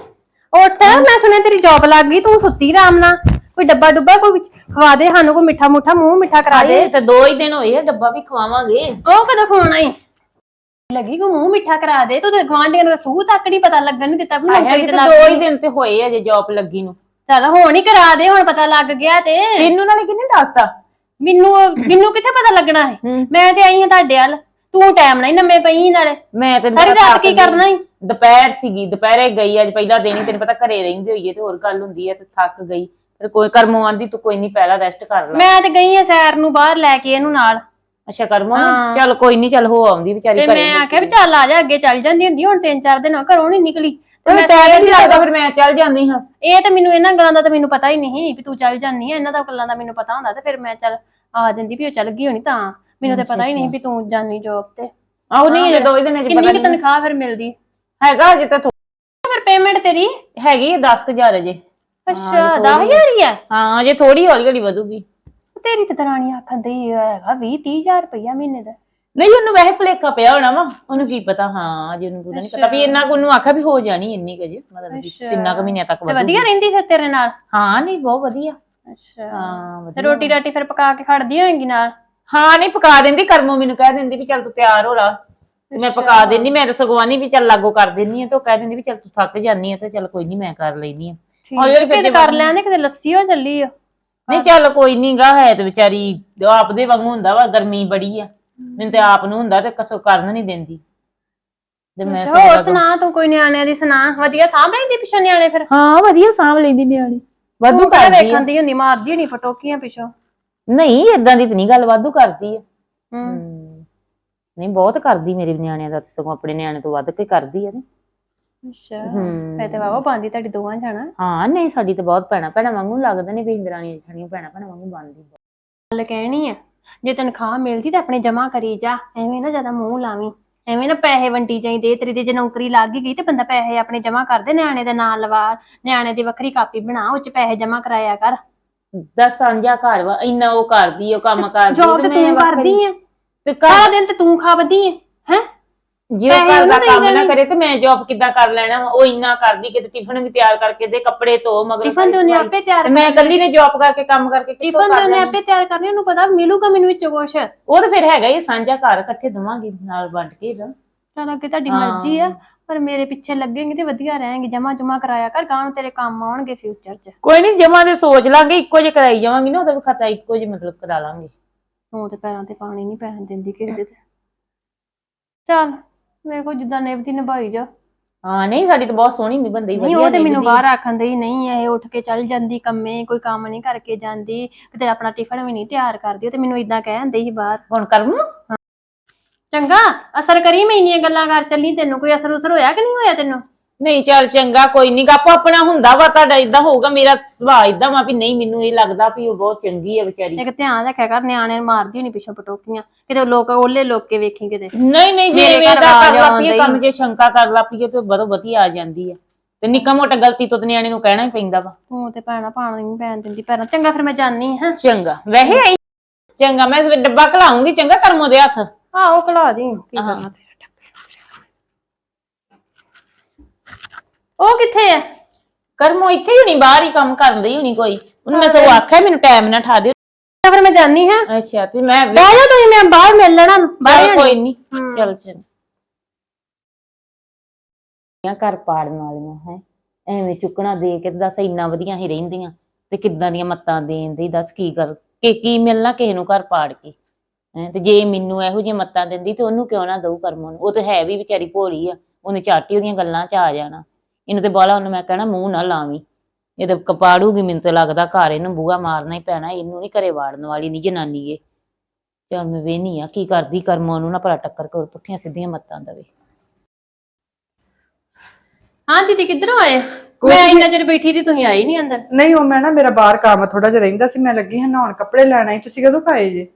ਉੱਠ ਮੈਂ ਸੁਣਿਆ ਤੇਰੀ ਜੌਬ ਲੱਗ ਗਈ ਤੂੰ ਸੁੱਤੀ ਆਰਾਮ ਨਾਲ। ਕੋਈ ਡੱਬਾ ਡੁੱਬਾ ਕੋਈ ਵਿੱਚ ਖਵਾ ਦੇ ਸਾਨੂੰ ਕੋਈ ਮਿੱਠਾ ਮੁੱਠਾ ਮੂੰਹ ਮਿੱਠਾ ਕਰਾ ਦੇ। ਤਾਂ ਦੋ ਹੀ ਦਿਨ ਹੋਏ ਆ ਡੱਬਾ ਵੀ ਖਵਾਵਾਂਗੇ। ਉਹ ਕਦੋਂ ਫੋਨ ਆਈ ਲੱਗੀ ਕੋ ਮੂੰਹ ਮਿੱਠਾ ਕਰਾ ਦੇ ਤੂੰ ਤੇ ਗਵਾਂਢੀਆਂ ਨੂੰ ਸੂਹ ਤੱਕ ਨਹੀਂ ਪਤਾ ਲੱਗਣ ਨਹੀਂ ਦਿੱਤਾ ਵੀ ਆਇਆ ਨੌਕਰੀ ਤੇ ਲੱਗ ਦੋ ਹੀ ਦਿਨ ਤੇ ਹੋਏ ਆ ਜੇ ਜੌਬ ਲੱਗੀ ਨੂੰ। ਚੱਲ ਹੁਣ ਹੀ ਕਰਾ ਦੇ ਹੁਣ ਪਤਾ ਲੱਗ ਗਿਆ ਤੇ। ਤੈਨੂੰ ਨਾਲੇ ਕਿਹਨੇ ਦੱਸਦਾ ਮੈਨੂੰ ਮੈਨੂੰ ਕਿੱਥੇ ਪਤਾ ਲੱਗਣਾ ਹੈ? ਹੂੰ। ਮੈਂ ਤੇ ਆਈ ਹਾਂ ਤੁਹਾਡੇ ਵੱਲ। ਤੂੰ ਟਾਈਮ ਨਾਲ ਹੀ ਨੰਮੇ ਪਈ ਸੀ ਨਾਲੇ। ਮੈਂ ਤੇ ਸਾਰੀ ਰਾਤ ਕੀ ਕਰਨਾ ਈ? ਦੁਪਹਿਰ ਸੀਗੀ ਦੁਪਹਿਰੇ ਗਈ ਅੱਜ ਪਹਿਲਾ ਦਿਨ ਹੀ ਤੈਨੂੰ ਪਤਾ ਘਰੇ ਰਹਿੰਦੇ ਹੋਈਏ ਤੇ ਹੋਰ ਗੱਲ ਹੁੰਦੀ ਹੈ ਤੇ ਥੱਕ ਗਈ। ਫਿਰ ਕੋਈ ਕਰਮੋਂ ਆਂਦੀ ਤੂੰ ਕੋਈ ਨਹੀਂ ਪਹਿਲਾਂ ਰੈਸਟ ਕਰ ਲੈ। ਮੈਂ ਤੇ ਗਈ ਆ ਸੈਰ ਨੂੰ ਬਾਹਰ ਲੈ ਕੇ ਇਹਨੂੰ ਨਾਲ। ਅੱਛਾ ਕਰਮੋਂ ਚੱਲ ਕੋਈ ਨਹੀਂ ਚੱਲ ਹੋ ਆਉਂਦੀ ਵਿਚਾਰੀ ਤੇ ਮੈਂ ਆਖਿਆ ਵੀ ਚੱਲ ਆ ਜਾ ਅੱਗੇ ਚੱਲ ਜਾਂਦੀ ਹੁੰਦੀ ਹੁਣ ਤਿੰਨ ਚਾਰ ਦਿਨ ਘਰੋਂ ਨਹੀਂ ਨਿਕਲੀ। ਤੇ ਮੈਂ ਟਾਈਮ ਨਹੀਂ ਲੱਗਦਾ ਫਿਰ ਮੈਂ ਚੱਲ ਜਾਂਦੀ ਹਾਂ। ਇਹ ਤਾਂ ਮੈਨੂੰ ਇਹਨਾਂ ਗੱਲਾਂ ਦਾ ਤਾਂ ਮੈਨੂੰ ਪਤਾ ਹੀ ਨਹੀਂ ਵੀ ਤੂੰ ਚੱਲ ਜਾਂਦੀ ਆ ਇਹਨਾਂ ਦਾ ਗੱਲਾਂ ਦਾ ਮੈਨੂੰ ਪਤਾ ਹੁੰਦਾ ਤੇ ਫਿਰ ਮੈਂ ਚੱਲ ਆ ਜਾਂਦੀ ਵੀ ਉਹ ਚੱਲ ਗਈ ਹੋਣੀ ਤਾਂ। ਮੈਨੂੰ ਤਾਂ ਪਤਾ ਹੀ ਨਹੀਂ ਵੀ ਤੂੰ ਜਾਨੀ ਜੋਬ ਤੇ। ਆਹੋ ਨਹੀਂ ਜੇ ਦੋ ਹੀ ਦਿਨ ਕਿੰਨੀ ਪਤਾ ਕੁ ਨਹੀਂ। ਤਨਖਾਹ ਫਿਰ ਮਿਲਦੀ? ਹੈਗਾ ਅਜੇ ਤਾਂ ਥੋ- ਫਿਰ ਪੇਮੈਂਟ ਤੇਰੀ? ਹੈਗੀ ਹੈ 10000 ਅਜੇ ਅੱਛਾ 10000 ਹੀ ਆ? ਹਾਂ ਅਜੇ ਥੋੜੀ ਹੌਲੀ ਹੌਲੀ ਵਧੂਗੀ। ਤੇਰੀ ਤੇ ਦਰਾਣੀ ਆਖਣ ਦੀ ਹੈਗਾ 20 30000 ਰੁਪਇਆ ਮਹੀਨੇ ਦਾ। ਨਹੀਂ ਉਹਨੂੰ ਵੈਸੇ ਭੁਲੇਖਾ ਪਿਆ ਹੋਣਾ ਵਾ। ਉਹਨੂੰ ਕੀ ਪਤਾ ਹਾਂ ਅਜੇ ਉਹਨੂੰ ਪੂਰਾ ਨਹੀਂ ਪਤਾ। ਵੀ ਇੰਨਾ ਕੁ ਉਹਨੂੰ ਆਖਿਆ ਵੀ ਹੋ ਜਾਣੀ ਇੰਨੀ ਕੁ ਅਜੇ ਮਤਲਬ ਵੀ ਤਿੰਨਾਂ ਕੁ ਮਹੀਨਿਆਂ ਤੱਕ ਤੇ ਵਧੂ ਵਧੀਆ ਰਹਿੰਦੀ ਫਿਰ ਤੇਰੇ ਨਾਲ? ਹਾਂ ਨਹੀਂ ਬਹੁਤ ਵਧੀਆ। ਅੱਛਾ। ਹਾਂ ਤੇ ਵਧੀਆ। ਰੋਟੀ ਰਾਟੀ ਫਿਰ ਪਕਾ ਕੇ ਖੜਦੀ ਹੋਏਗੀ ਨਾਲ? ਹਾਂ ਨਹੀਂ ਪਕਾ ਦਿੰਦੀ। ਕਰਮੋ ਮੈਨੂੰ ਕਹਿ ਦਿੰਦੀ ਵੀ ਚੱਲ ਤੂੰ ਤਿਆਰ ਹੋ ਲਾ ਤੇ ਮੈਂ ਪਕਾ ਦਿੰਦੀ। ਮੈਂ ਤਾਂ ਸਗਵਾਨੀ ਵੀ ਚੱਲ ਲਾਗੋ ਕਰ ਦਿੰਦੀ ਆ ਤੇ ਉਹ ਕਹਿ ਦਿੰਦੀ ਵੀ ਚੱਲ ਤੂੰ ਥੱਕ ਜਾਨੀ ਆ ਤੇ ਚੱਲ ਕੋਈ ਨਹੀਂ ਮੈਂ ਕਰ ਲੈਨੀ ਆ ਹੌਲੀ ਹੌਲੀ ਫਿਰ ਕਰ ਲੈਂਦੇ ਕਿਤੇ ਲੱਸੀ ਹੋ ਚੱਲੀ ਆ। ਨਹੀਂ ਚੱਲ ਕੋਈ ਨਹੀਂ ਗਾ ਹੈ ਤੇ ਵਿਚਾਰੀ ਆਪਦੇ ਵਾਂਗੂ ਹੁੰਦਾ ਵਾ ਗਰਮੀ ਬੜੀ ਆ। ਮੈਨੂੰ ਤੇ ਆਪ ਨੂੰ ਹੁੰਦਾ ਤੇ ਕਸੋ ਕਰਨ ਨਹੀਂ ਦਿੰਦੀ। ਤੇ ਮੈਂ ਸਗੋਂ ਹੋਰ ਸੁਣਾ ਤੂੰ ਕੋਈ ਨਿਆਣਿਆਂ ਦੀ ਸੁਣਾ। ਵਧੀਆ ਸਾਂਭ ਲੈਂਦੀ ਪਿੱਛੋਂ ਨਿਆਣੇ ਫਿਰ? ਹਾਂ ਵਧੀਆ ਸਾਂਭ ਲੈਂਦੀ ਨਿਆਣੀ। ਵਾਧੂ ਤੂੰ ਕਿਹੜਾ ਕਰਦੀ ਆ। ਵੇਖਣ ਦੀ ਹੁੰਦੀ ਮਾਰਦੀ ਨਹੀਂ ਪਟੋਕੀਆਂ ਪਿੱਛੋਂ? ਨਹੀਂ ਇਦਾਂ ਦੀ ਤਾਂ ਨਹੀਂ ਗੱਲ ਵਾਧੂ ਕਰਦੀ ਆ। ਹੂੰ ਨਹੀਂ ਬਹੁਤ ਕਰਦੀ ਮੇਰੇ ਨਿਆਣਿਆਂ ਦਾ ਤੇ ਸਗੋਂ ਆਪਣੇ ਨਿਆਣੇ ਤੋਂ ਵੱਧ ਕੇ ਕਰਦੀ ਆ ਨੇ ਅੱਛਾ ਹੂੰ। ਮੈਂ ਤੇ ਵਾਵਾ ਬੰਦੀ ਤੁਹਾਡੀ ਦੋਵਾਂ ਜਾਣਾ। ਹਾਂ ਨਹੀਂ ਸਾਡੀ ਤਾਂ ਬਹੁਤ ਭੈਣਾ ਭੈਣਾ ਵਾਂਗੂ ਲੱਗਦਾ ਨਹੀਂ ਵੀ ਇੰਦਰਾਣੀ ਜਠਾਣੀ ਭੈਣਾ ਭੈਣਾ ਵਾਂਗੂ ਬਣਦੀ ਗੱਲ ਕਹਿਣੀ ਆ ਜੇ ਤਨਖਾਹ ਮਿਲਦੀ ਤਾਂ ਆਪਣੇ ਜਮਾ ਕਰੀ ਜਾ ਐਵੇਂ ਨਾ ਜ਼ਿਆਦਾ ਮੂੰਹ ਲਾਵੀਂ ਐਵੇਂ ਨਾ ਪੈਸੇ ਵੰਡੀ ਜਾਈ ਦੇ ਤੇਰੀ ਦੀ ਜੇ ਨੌਕਰੀ ਲੱਗ ਹੀ ਗਈ ਤੇ ਬੰਦਾ ਪੈਸੇ ਆਪਣੇ ਜਮਾ ਕਰਦੇ ਨਿਆਣੇ ਦੇ ਨਾਂ ਲਵਾ ਨਿਆਣੇ ਦੀ ਵੱਖਰੀ ਕਾਪੀ ਬਣਾ ਉਹ ਚ ਪੈਸੇ ਜਮਾ ਕਰਾਇਆ ਕਰ। ਦਸ ਸਾਂਝਾ ਘਰ ਵਾ ਇੰਨਾ ਉਹ ਕਰਦੀ ਉਹ ਕੰਮ ਕਰਦੀ ਜੋਬ ਤੇ ਮੈਂ ਤੂੰ ਕਰਦੀ ਆ ਤੇ ਸਾਰਾ ਘਰ ਦਿਨ ਤੇ ਤੂੰ ਖਾਵਦੀ ਆ। ਹੈ ਜੇ ਪੈਸੇ ਉਹ ਘਰ ਦਾ ਉਹਨੂੰ ਕੰਮ ਨਾ। ਕਰੇ ਤੇ ਮੈਂ ਜੌਬ ਕਿੱਦਾਂ ਕਰ ਲੈਣਾ ਵਾ? ਉਹ ਇੰਨਾ ਕਰਦੀ ਕਿ ਟਿਫਨ ਵੀ ਤਿਆਰ ਕਰਕੇ ਦੇ ਕੱਪੜੇ ਧੋ ਮਗਰ ਟਿਫਨ ਤੇ ਉਹਨੇ ਆਪੇ ਤਿਆਰ ਮੈਂ ਇਕੱਲੀ ਨੇ ਜੌਬ ਕਰਕੇ ਕੰਮ ਕਰਕੇ ਕਿੱਥੋਂ ਟਿਫਨ ਤੇ ਕਰ ਉਹਨੇ ਲੈਣਾ? ਆਪੇ ਤਿਆਰ ਕਰਨੇ ਉਹਨੂੰ ਪਤਾ ਮਿਲੂਗਾ ਮੈਨੂੰ ਵਿੱਚੋਂ ਕੁਛ ਉਹ ਤਾਂ ਫਿਰ ਹੈਗਾ ਹੀ ਸਾਂਝਾ ਘਰ ਇਕੱਠੇ ਦਵਾਂਗੇ ਨਾਲ ਵੰਡ ਕੇ ਨਾ ਚਲ ਅੱਗੇ ਤੁਹਾਡੀ ਹਾਂ। ਮਰਜ਼ੀ ਆ ਪਰ ਮੇਰੇ ਪਿੱਛੇ ਲੱਗੇਂਗੇ ਤੇ ਵਧੀਆ ਰਹੇਂਗੇ ਜਮਾ ਜਮਾ ਕਰਾਇਆ ਕਰ ਗਾਂ ਨੂੰ ਤੇਰੇ ਕੰਮ ਆਉਣਗੇ ਫਿਊਚਰ 'ਚ ਕੋਈ ਨਹੀਂ ਜਮਾ ਦੇ ਸੋਚ ਲਾਂਗੇ ਇੱਕੋ ਜਿਹਾ ਕਰਾਈ ਜਾਵਾਂਗੇ ਨਾ ਉਹਦਾ ਵੀ ਖਤਾ ਇੱਕੋ ਜਿਹਾ ਮਤਲਬ ਕਰਾ ਲਾਂਗੇ ਤੂੰ ਤੇ ਪੈਰਾਂ ਤੇ ਪਾਣੀ ਨਹੀਂ ਪੈਣ ਦਿੰਦੀ ਕਿਸੇ ਦੇ ਤੇ ਚੱਲ ਵੇਖੋ ਜਿੱਦਾਂ ਨਿਭਦੀ ਨਿਭਾਈ ਜਾ। ਹਾਂ ਨਹੀਂ ਸਾਡੀ ਤਾਂ ਬਹੁਤ ਸੋਹਣੀ ਨਹੀਂ ਬੰਦੀ ਨਹੀਂ ਉਹ ਤੇ ਮੈਨੂੰ ਬਾਹਰ ਆਖਣ ਦੇ ਹੀ ਨਹੀਂ ਇਹ ਉੱਠ ਕੇ ਚੱਲ ਜਾਂਦੀ ਕੰਮੇ ਕੋਈ ਕੰਮ ਨਹੀਂ ਕਰਕੇ ਜਾਂਦੀ ਕਿਤੇ ਆਪਣਾ ਟਿਫਨ ਵੀ ਨਹੀਂ ਤਿਆਰ ਕਰਦੀ ਉਹ ਤੇ ਮੈਨੂੰ ਇਦਾਂ ਕਹਿ ਹੁੰਦੇ ਸੀ ਬਾਹਰ। ਹੁਣ ਕਰਮੂ ਚੰਗਾ ਅਸਰ ਕਰੀ ਮੈਂ ਇੰਨੀਆਂ ਗੱਲਾਂ ਕਰ ਚੱਲੀ ਤੈਨੂੰ ਕੋਈ ਅਸਰ ਉਸਰ ਹੋਇਆ ਕਿ ਨਹੀਂ ਹੋਇਆ ਤੈਨੂੰ? ਨਹੀਂ ਚੱਲ ਚੰਗਾ ਕੋਈ ਨਹੀਂ ਆਪੋ ਆਪਣਾ ਹੁੰਦਾ ਵਾ ਤੁਹਾਡਾ ਇਦਾਂ ਹੋਊਗਾ ਮੇਰਾ ਸੁਭਾਅ ਇਦਾਂ ਵਾ ਵੀ ਨਹੀਂ ਮੈਨੂੰ ਇਹ ਲੱਗਦਾ ਵੀ ਉਹ ਬਹੁਤ ਚੰਗੀ ਹੈ ਵਿਚਾਰੀ। ਇੱਕ ਧਿਆਨ ਰੱਖਿਆ ਕਰ ਨਿਆਣੇ ਨੂੰ ਮਾਰਦੀ ਹੋਣੀ ਪਿੱਛੋਂ ਪਟੋਕੀਆਂ ਕਿਤੇ ਲੋਕ ਓਲੇ ਲੋਕ ਕੇ ਵੇਖੀ ਕਿਤੇ। ਨਹੀਂ ਨਹੀਂ ਜੇ ਮੇਰੇ ਤਾਂ ਕਰ ਲਾਪੀਏ। ਕੰਮ ਜੇ ਸ਼ੰਕਾ ਕਰ ਲਾਪੀਏ ਤੇ ਬਦੋ ਬਤੀ ਆ ਜਾਂਦੀ ਹੈ ਤੇ ਨਿੱਕਾ ਮੋਟਾ ਗਲਤੀ ਤੋਂ ਤੇ ਨਿਆਣੇ ਨੂੰ ਕਹਿਣਾ ਹੀ ਪੈਂਦਾ ਵਾ। ਤੂੰ ਤੇ ਭੈਣਾ ਪਾਣੀ ਨਹੀਂ ਪੈਣ ਦਿੰਦੀ ਪੈਰਾਂ ਚੰਗਾ ਫਿਰ ਮੈਂ ਜਾਨੀ ਹਾਂ। ਚੰਗਾ ਵੈਸੇ ਆਈ। ਚੰਗਾ ਮੈਂ ਸਵੇਰ ਡੱਬਾ ਖਲਾਉਂਗੀ ਚੰਗਾ ਕਰਮੋ ਦੇ ਹੱਥ। ਆਹੋ ਕਲਾ ਦੀ ਕੀ। ਕਰਨਾ ਉਹ ਕਿੱਥੇ ਆ ਕਰਮੋ ਇੱਥੇ ਹੀ ਨਹੀਂ ਬਾਹਰ ਹੀ ਕੰਮ ਕਰਨ ਦੀ ਹੋਣੀ ਕੋਈ। ਉਹਨੂੰ ਮੈਂ ਸਗੋਂ ਆਖਿਆ ਮੈਨੂੰ ਟਾਈਮ ਨਾ ਠਾ ਦਿਓ। ਤਾਂ ਫਿਰ ਮੈਂ ਜਾਨੀ ਹਾਂ। ਅੱਛਾ ਤੇ ਮੈਂ ਬਹਿ ਜਾ ਤੁਸੀਂ ਮੈਂ ਬਾਹਰ ਮਿਲ ਲੈਣਾ। ਬਾਹਰ ਚੱਲ ਕੋਈ ਨਹੀਂ। ਚੱਲ ਚੱਲ ਇਹ ਘਰ ਪਾੜਨ ਵਾਲੀਆਂ ਹੈ। ਐਵੇਂ ਚੁੱਕਣਾ ਦੇ ਕੇ ਤੇ ਦੱਸ ਇੰਨਾ ਵਧੀਆ ਹੀ ਰਹਿੰਦੀਆਂ। ਤੇ ਕਿੱਦਾਂ ਦੀਆਂ ਮੱਤਾਂ ਦੇਣ ਦੀ ਦੱਸ ਕੀ ਕਰ ਕਿ ਕੀ ਮਿਲਣਾ ਕਿਸੇ ਨੂੰ ਘਰ ਪਾੜ ਕੇ? ਹੈ ਤੇ ਜੇ ਮੈਨੂੰ ਇਹੋ ਜਿਹੀਆਂ ਮੱਤਾਂ ਦਿੰਦੀ ਤੇ ਉਹਨੂੰ ਕਿਉਂ ਨਾ ਦਊ ਕਰਮੋਂ ਨੂੰ? ਉਹ ਤੇ ਹੈ ਵੀ ਵਿਚਾਰੀ ਭੋਲੀ ਆ। ਉਹਨੇ ਝਾਟੀ ਉਹਦੀਆਂ ਗੱਲਾਂ 'ਚ ਆ ਜਾਣਾ। ਇਹਨੂੰ ਤੇ ਬਾਲਾ ਉਹਨੂੰ ਮੈਂ ਕਹਿਣਾ ਮੂੰਹ ਨਾ ਲਾਵੀਂ। ਇਹ ਤੇ ਕਪਾੜੂਗੀ ਮੈਨੂੰ ਤੇ ਲੱਗਦਾ ਘਰ ਇਹਨੂੰ ਬੂਹਾ ਮਾਰਨਾ ਹੀ ਪੈਣਾ ਇਹਨੂੰ ਨਹੀਂ ਘਰੇ ਵਾੜਨ ਵਾਲੀ ਨਹੀਂ ਜਨਾਨੀ ਇਹ। ਚੱਲ ਮੈਂ ਵੇਹਨੀ ਆ ਕੀ ਕਰਦੀ ਕਰਮੋਂ ਨੂੰ ਨਾ ਭਲਾ ਟੱਕਰ ਕੇ ਹੋਰ ਪੁੱਠੀਆਂ ਸਿੱਧੀਆਂ ਮੱਤਾਂ ਦਵੇ। ਹਾਂ ਦੀਦੀ ਕਿੱਧਰੋਂ ਆਏ? ਮੈਂ ਇੰਨਾ ਚਿਰ ਬੈਠੀ ਸੀ ਤੁਸੀਂ ਆਏ ਨਹੀਂ ਅੰਦਰ। ਨਹੀਂ ਉਹ ਮੈਂ ਨਾ ਮੇਰਾ ਬਾਹਰ ਕੰਮ ਥੋੜਾ ਜਿਹਾ ਰਹਿੰਦਾ ਸੀ ਮੈਂ ਲੱਗੀ ਹਾਂ ਨਹਾਉਣ ਕੱਪੜੇ ਲੈਣ ਆਈ। ਤੁਸੀਂ ਕਦੋਂ ਖਾਏ ਜੇ?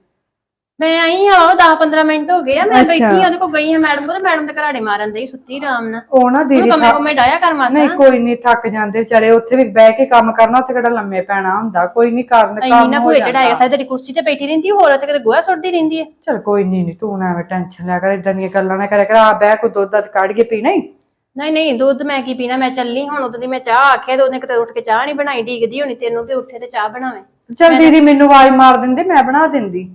ਮੈਂ ਆਈ ਹਾਂ 10 15 ਮਿੰਟ ਹੋ ਗਏ ਆ ਮੈਂ ਅੱਛਾ। ਬੈਠੀ ਆ ਉਹਦੇ ਕੋਲ ਗਈ ਹਾਂ ਮੈਡਮ ਕੋਲ ਤੇ ਮੈਡਮ ਦੇ ਘਰਾੜੇ ਮਾਰਨ ਦੇ ਸੁੱਤੀ ਆਰਾਮ ਨਾਲ। ਉਹ ਨਾ ਦੀਦੀ ਉਹਨੂੰ ਕਮੇ ਥੱਕ- ਕਮੇ ਡਾਇਆ ਕਰ ਮਾਸਾ। ਨਹੀਂ ਕੋਈ ਨਹੀਂ ਥੱਕ ਜਾਂਦੇ ਵਿਚਾਰੇ ਉੱਥੇ ਵੀ ਬਹਿ ਕੇ ਕੰਮ ਕਰਨਾ ਉੱਥੇ ਕਿਹੜਾ ਲੰਮੇ ਪੈਣਾ ਹੁੰਦਾ ਕੋਈ ਨਹੀਂ ਕਰਨ ਇੰਨੀ ਕੰਮ ਨਾ ਹੋ ਭੂਏ ਜਾਂਦਾ। ਸਾਰੀ ਤੇਰੀ ਕੁਰਸੀ ਤੇ ਬੈਠੀ ਰਹਿੰਦੀ ਹੋਰ ਤੇ ਕਿਤੇ ਗੋਹਾ ਸੁੱਟਦੀ ਰਹਿੰਦੀ ਹੈ ਚਲ ਕੋਈ ਨਹੀਂ ਨਹੀਂ ਤੂੰ ਨਾ ਐਵੇਂ ਟੈਨਸ਼ਨ ਲਿਆ ਕਰ ਇਦਾਂ ਦੀਆਂ ਗੱਲਾਂ ਨਾ ਕਰਿਆ ਕਰ ਆ ਬਹਿ ਕੋ ਦੁੱਧ ਦੱਧ ਕੱਢ ਕੇ ਪੀਣਾ ਹੀ ਨਹੀਂ ਨਹੀਂ ਦੁੱਧ ਮੈਂ ਕੀ ਪੀਣਾ ਮੈਂ ਚੱਲੀ ਹੁਣ ਉਦੋਂ ਦੀ ਮੈਂ ਚਾਹ ਆਖਿਆ ਤੇ ਉਹਨੇ ਕਿਤੇ ਉੱਠ ਕੇ ਚਾਹ ਨਹੀਂ ਬਣਾਈ ਡੀਕਦੀ ਹੋਣੀ ਤੈਨੂੰ ਵੀ ਉੱਠੇ ਤੇ ਚਾਹ ਬਣਾਵੇ। ਚਲ ਦੀਦੀ ਮੈਨੂੰ ਆਵਾਜ਼ ਮਾਰ ਦਿੰਦੇ ਮੈਂ ਬਣਾ ਦਿੰਦੀ।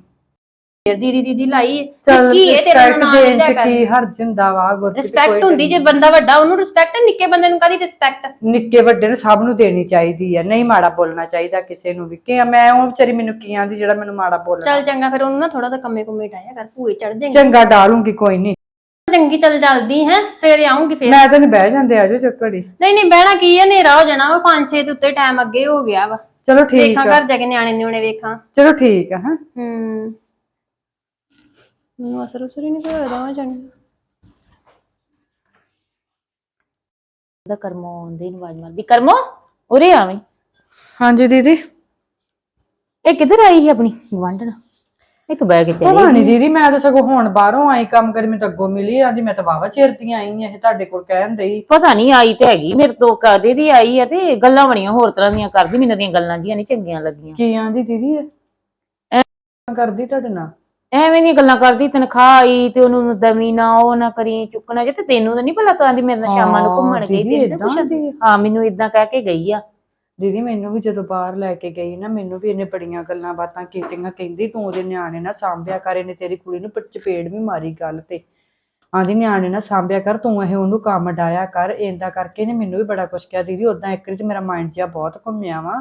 ਫਿਰ ਦੀਦੀ ਦੀਦੀ ਲਾਈ ਚਲ ਕੀ ਇਹ ਤੇਰਾ ਰਿਸਪੈਕਟ ਨਾਮ ਦੇਣ ਚ ਕਰ ਕੀ? ਹਰਜ ਹੁੰਦਾ ਵਾ ਗੁਰਪ੍ਰੀਤ ਕੋਈ ਰਿਸਪੈਕਟ ਹੁੰਦੀ ਜੇ ਬੰਦਾ ਵੱਡਾ ਉਹਨੂੰ ਰਿਸਪੈਕਟ ਨਿੱਕੇ ਬੰਦੇ ਨੂੰ ਕਾਦੀ ਰਿਸਪੈਕਟ ਨਿੱਕੇ ਵੱਡੇ ਨੂੰ ਸਭ ਨੂੰ ਦੇਣੀ ਚਾਹੀਦੀ ਹੈ ਨਹੀਂ ਮਾੜਾ ਬੋਲਣਾ ਚਾਹੀਦਾ ਕਿਸੇ ਨੂੰ ਵੀ। ਕਿ ਮੈਂ ਉਹ ਵਿਚਾਰੀ ਮੈਨੂੰ ਕੀ ਆਂਦੀ ਜਿਹੜਾ ਮੈਨੂੰ ਮਾੜਾ ਬੋਲਣਾ? ਚੱਲ ਚੰਗਾ ਫਿਰ ਉਹਨੂੰ ਨਾ ਥੋੜਾ ਤਾਂ ਕੰਮੇ ਕੁੰਮੇ ਡਾਇਆ ਕਰ ਭੂਏ ਚੜ ਜਾਏਗੀ। ਚੰਗਾ ਡਾਲੂੰਗੀ ਕੋਈ ਨਹੀਂ। ਚੰਗੀ ਚੱਲ ਜਲਦੀ ਹੈ ਸਵੇਰੇ ਆਉਂਗੀ ਫਿਰ। ਮੈਂ ਤਾਂ ਨਹੀਂ ਬਹਿ ਜਾਂਦੇ ਆਜੋ ਚੱਕੜੀ। ਨਹੀਂ ਨਹੀਂ ਬਹਿਣਾ ਕੀ ਹੈ ਹਨੇਰਾ ਹੋ ਜਾਣਾ ਵਾ 5-6 ਦੇ ਉੱਤੇ ਟਾਈਮ ਅੱਗੇ ਹੋ ਗਿਆ ਵਾ। ਚਲੋ ਠੀਕ ਵੇਖਾਂ ਆ। ਘਰ ਜਾ ਕੇ ਨਿਆਣੇ ਨਿਉਣੇ ਵੇਖਾਂ। ਚਲੋ ਠੀਕ ਆ ਹਾਂ। ਹੂੰ। ਮੈਨੂੰ ਅਸਰ ਉਸਰ ਹੀ ਨਹੀਂ ਹੋਇਆ ਦੋਵਾਂ ਜਾਣੀ ਦਾ ਕਰਮੋ ਆਉਂਦੇ ਨੂੰ ਆਵਾਜ਼ ਮਾਰਦੀ। ਕਰਮੋ ਉਰੇ ਆਵੀਂ ਹਾਂਜੀ ਦੀਦੀ। ਇਹ ਕਿੱਧਰ ਆਈ ਸੀ ਆਪਣੀ ਗਵਾਂਢਣ ਇੱਕ ਕੇ ਚਲੀ ਪਤਾ ਨਹੀਂ ਦੀਦੀ ਮੈਂ ਤਾਂ ਸਗੋਂ ਹੁਣ ਬਾਹਰੋਂ ਆਈ ਕੰਮ ਕਰੀ ਮੈਂ ਤਾਂ ਅੱਗੋਂ ਮਿਲੀ ਆਂਦੀ ਮੈਂ ਤਾਂ ਵਾਵਾ ਚਿਰਤੀਆਂ ਆਈ ਆ ਇਹ ਤੁਹਾਡੇ ਕੋਲ ਕਹਿਣ ਦਈ ਪਤਾ ਨਹੀਂ ਆਈ ਤੇ ਹੈਗੀ। ਮੇਰੇ ਤੋਂ ਕਦੇ ਦੀ ਆਈ ਆ ਤੇ ਗੱਲਾਂ ਬਣੀਆਂ ਹੋਰ ਤਰ੍ਹਾਂ ਦੀਆਂ ਕਰਦੀ ਮੈਨੂੰ ਦੀਆਂ ਗੱਲਾਂ ਜੀਆਂ ਨਹੀਂ ਚੰਗੀਆਂ ਲੱਗੀਆਂ। ਕੀ ਆਂਦੀ ਦੀਦੀ ਇਹ? ਕਰਦੀ ਤੁਹਾਡੇ ਨਾਲ? ਐਵੇਂ ਦੀਆਂ ਗੱਲਾਂ ਕਰਦੀ ਤਨਖਾਹ ਆਈ ਤੇ ਉਹਨੂੰ ਦਵੀ ਨਾ ਉਹ ਨਾ ਕਰੀ ਚੁੱਕਣਾ ਜੇ ਤੇ ਤੈਨੂੰ ਤਾਂ ਨਹੀਂ ਭਲਾ ਤਾਂ ਆਂਦੀ ਮੇਰੇ ਨਾਲ ਸ਼ਾਮਾਂ ਨੂੰ ਘੁੰਮਣ ਗਈ ਤਾਂ ਕੁਛ? ਹਾਂ ਮੈਨੂੰ ਇਦਾਂ ਕਹਿ ਕੇ ਗਈ ਆ। ਦੀਦੀ ਮੈਨੂੰ ਵੀ ਜਦੋਂ ਬਾਹਰ ਲੈ ਕੇ ਗਈ ਨਾ ਮੈਨੂੰ ਵੀ ਇਹਨੇ ਬੜੀਆਂ ਗੱਲਾਂ ਬਾਤਾਂ ਕੀਤੀਆਂ ਕਹਿੰਦੀ ਤੂੰ ਉਹਦੇ ਨਿਆਣੇ ਨਾ ਸਾਂਭਿਆ ਕਰ ਇਹਨੇ ਤੇਰੀ ਕੁੜੀ ਨੂੰ ਚਪੇੜ ਵੀ ਮਾਰੀ ਗੱਲ ਤੇ। ਆਂਦੀ ਨਿਆਣੇ ਨਾ ਸਾਂਭਿਆ ਕਰ ਤੂੰ ਇਹ ਉਹਨੂੰ ਕੰਮ ਡਾਇਆ ਕਰ ਇੰਦਾ ਕਰਕੇ ਇਹਨੇ ਮੈਨੂੰ ਵੀ ਬੜਾ ਕੁਛ ਕਿਹਾ। ਦੀਦੀ ਉਦਾਂ ਇੱਕ ਵਾਰੀ ਤੇ ਮੇਰਾ ਮਾਈਂਡ ਜਿਹਾ ਬਹੁਤ ਘੁੰਮਿਆ ਵਾ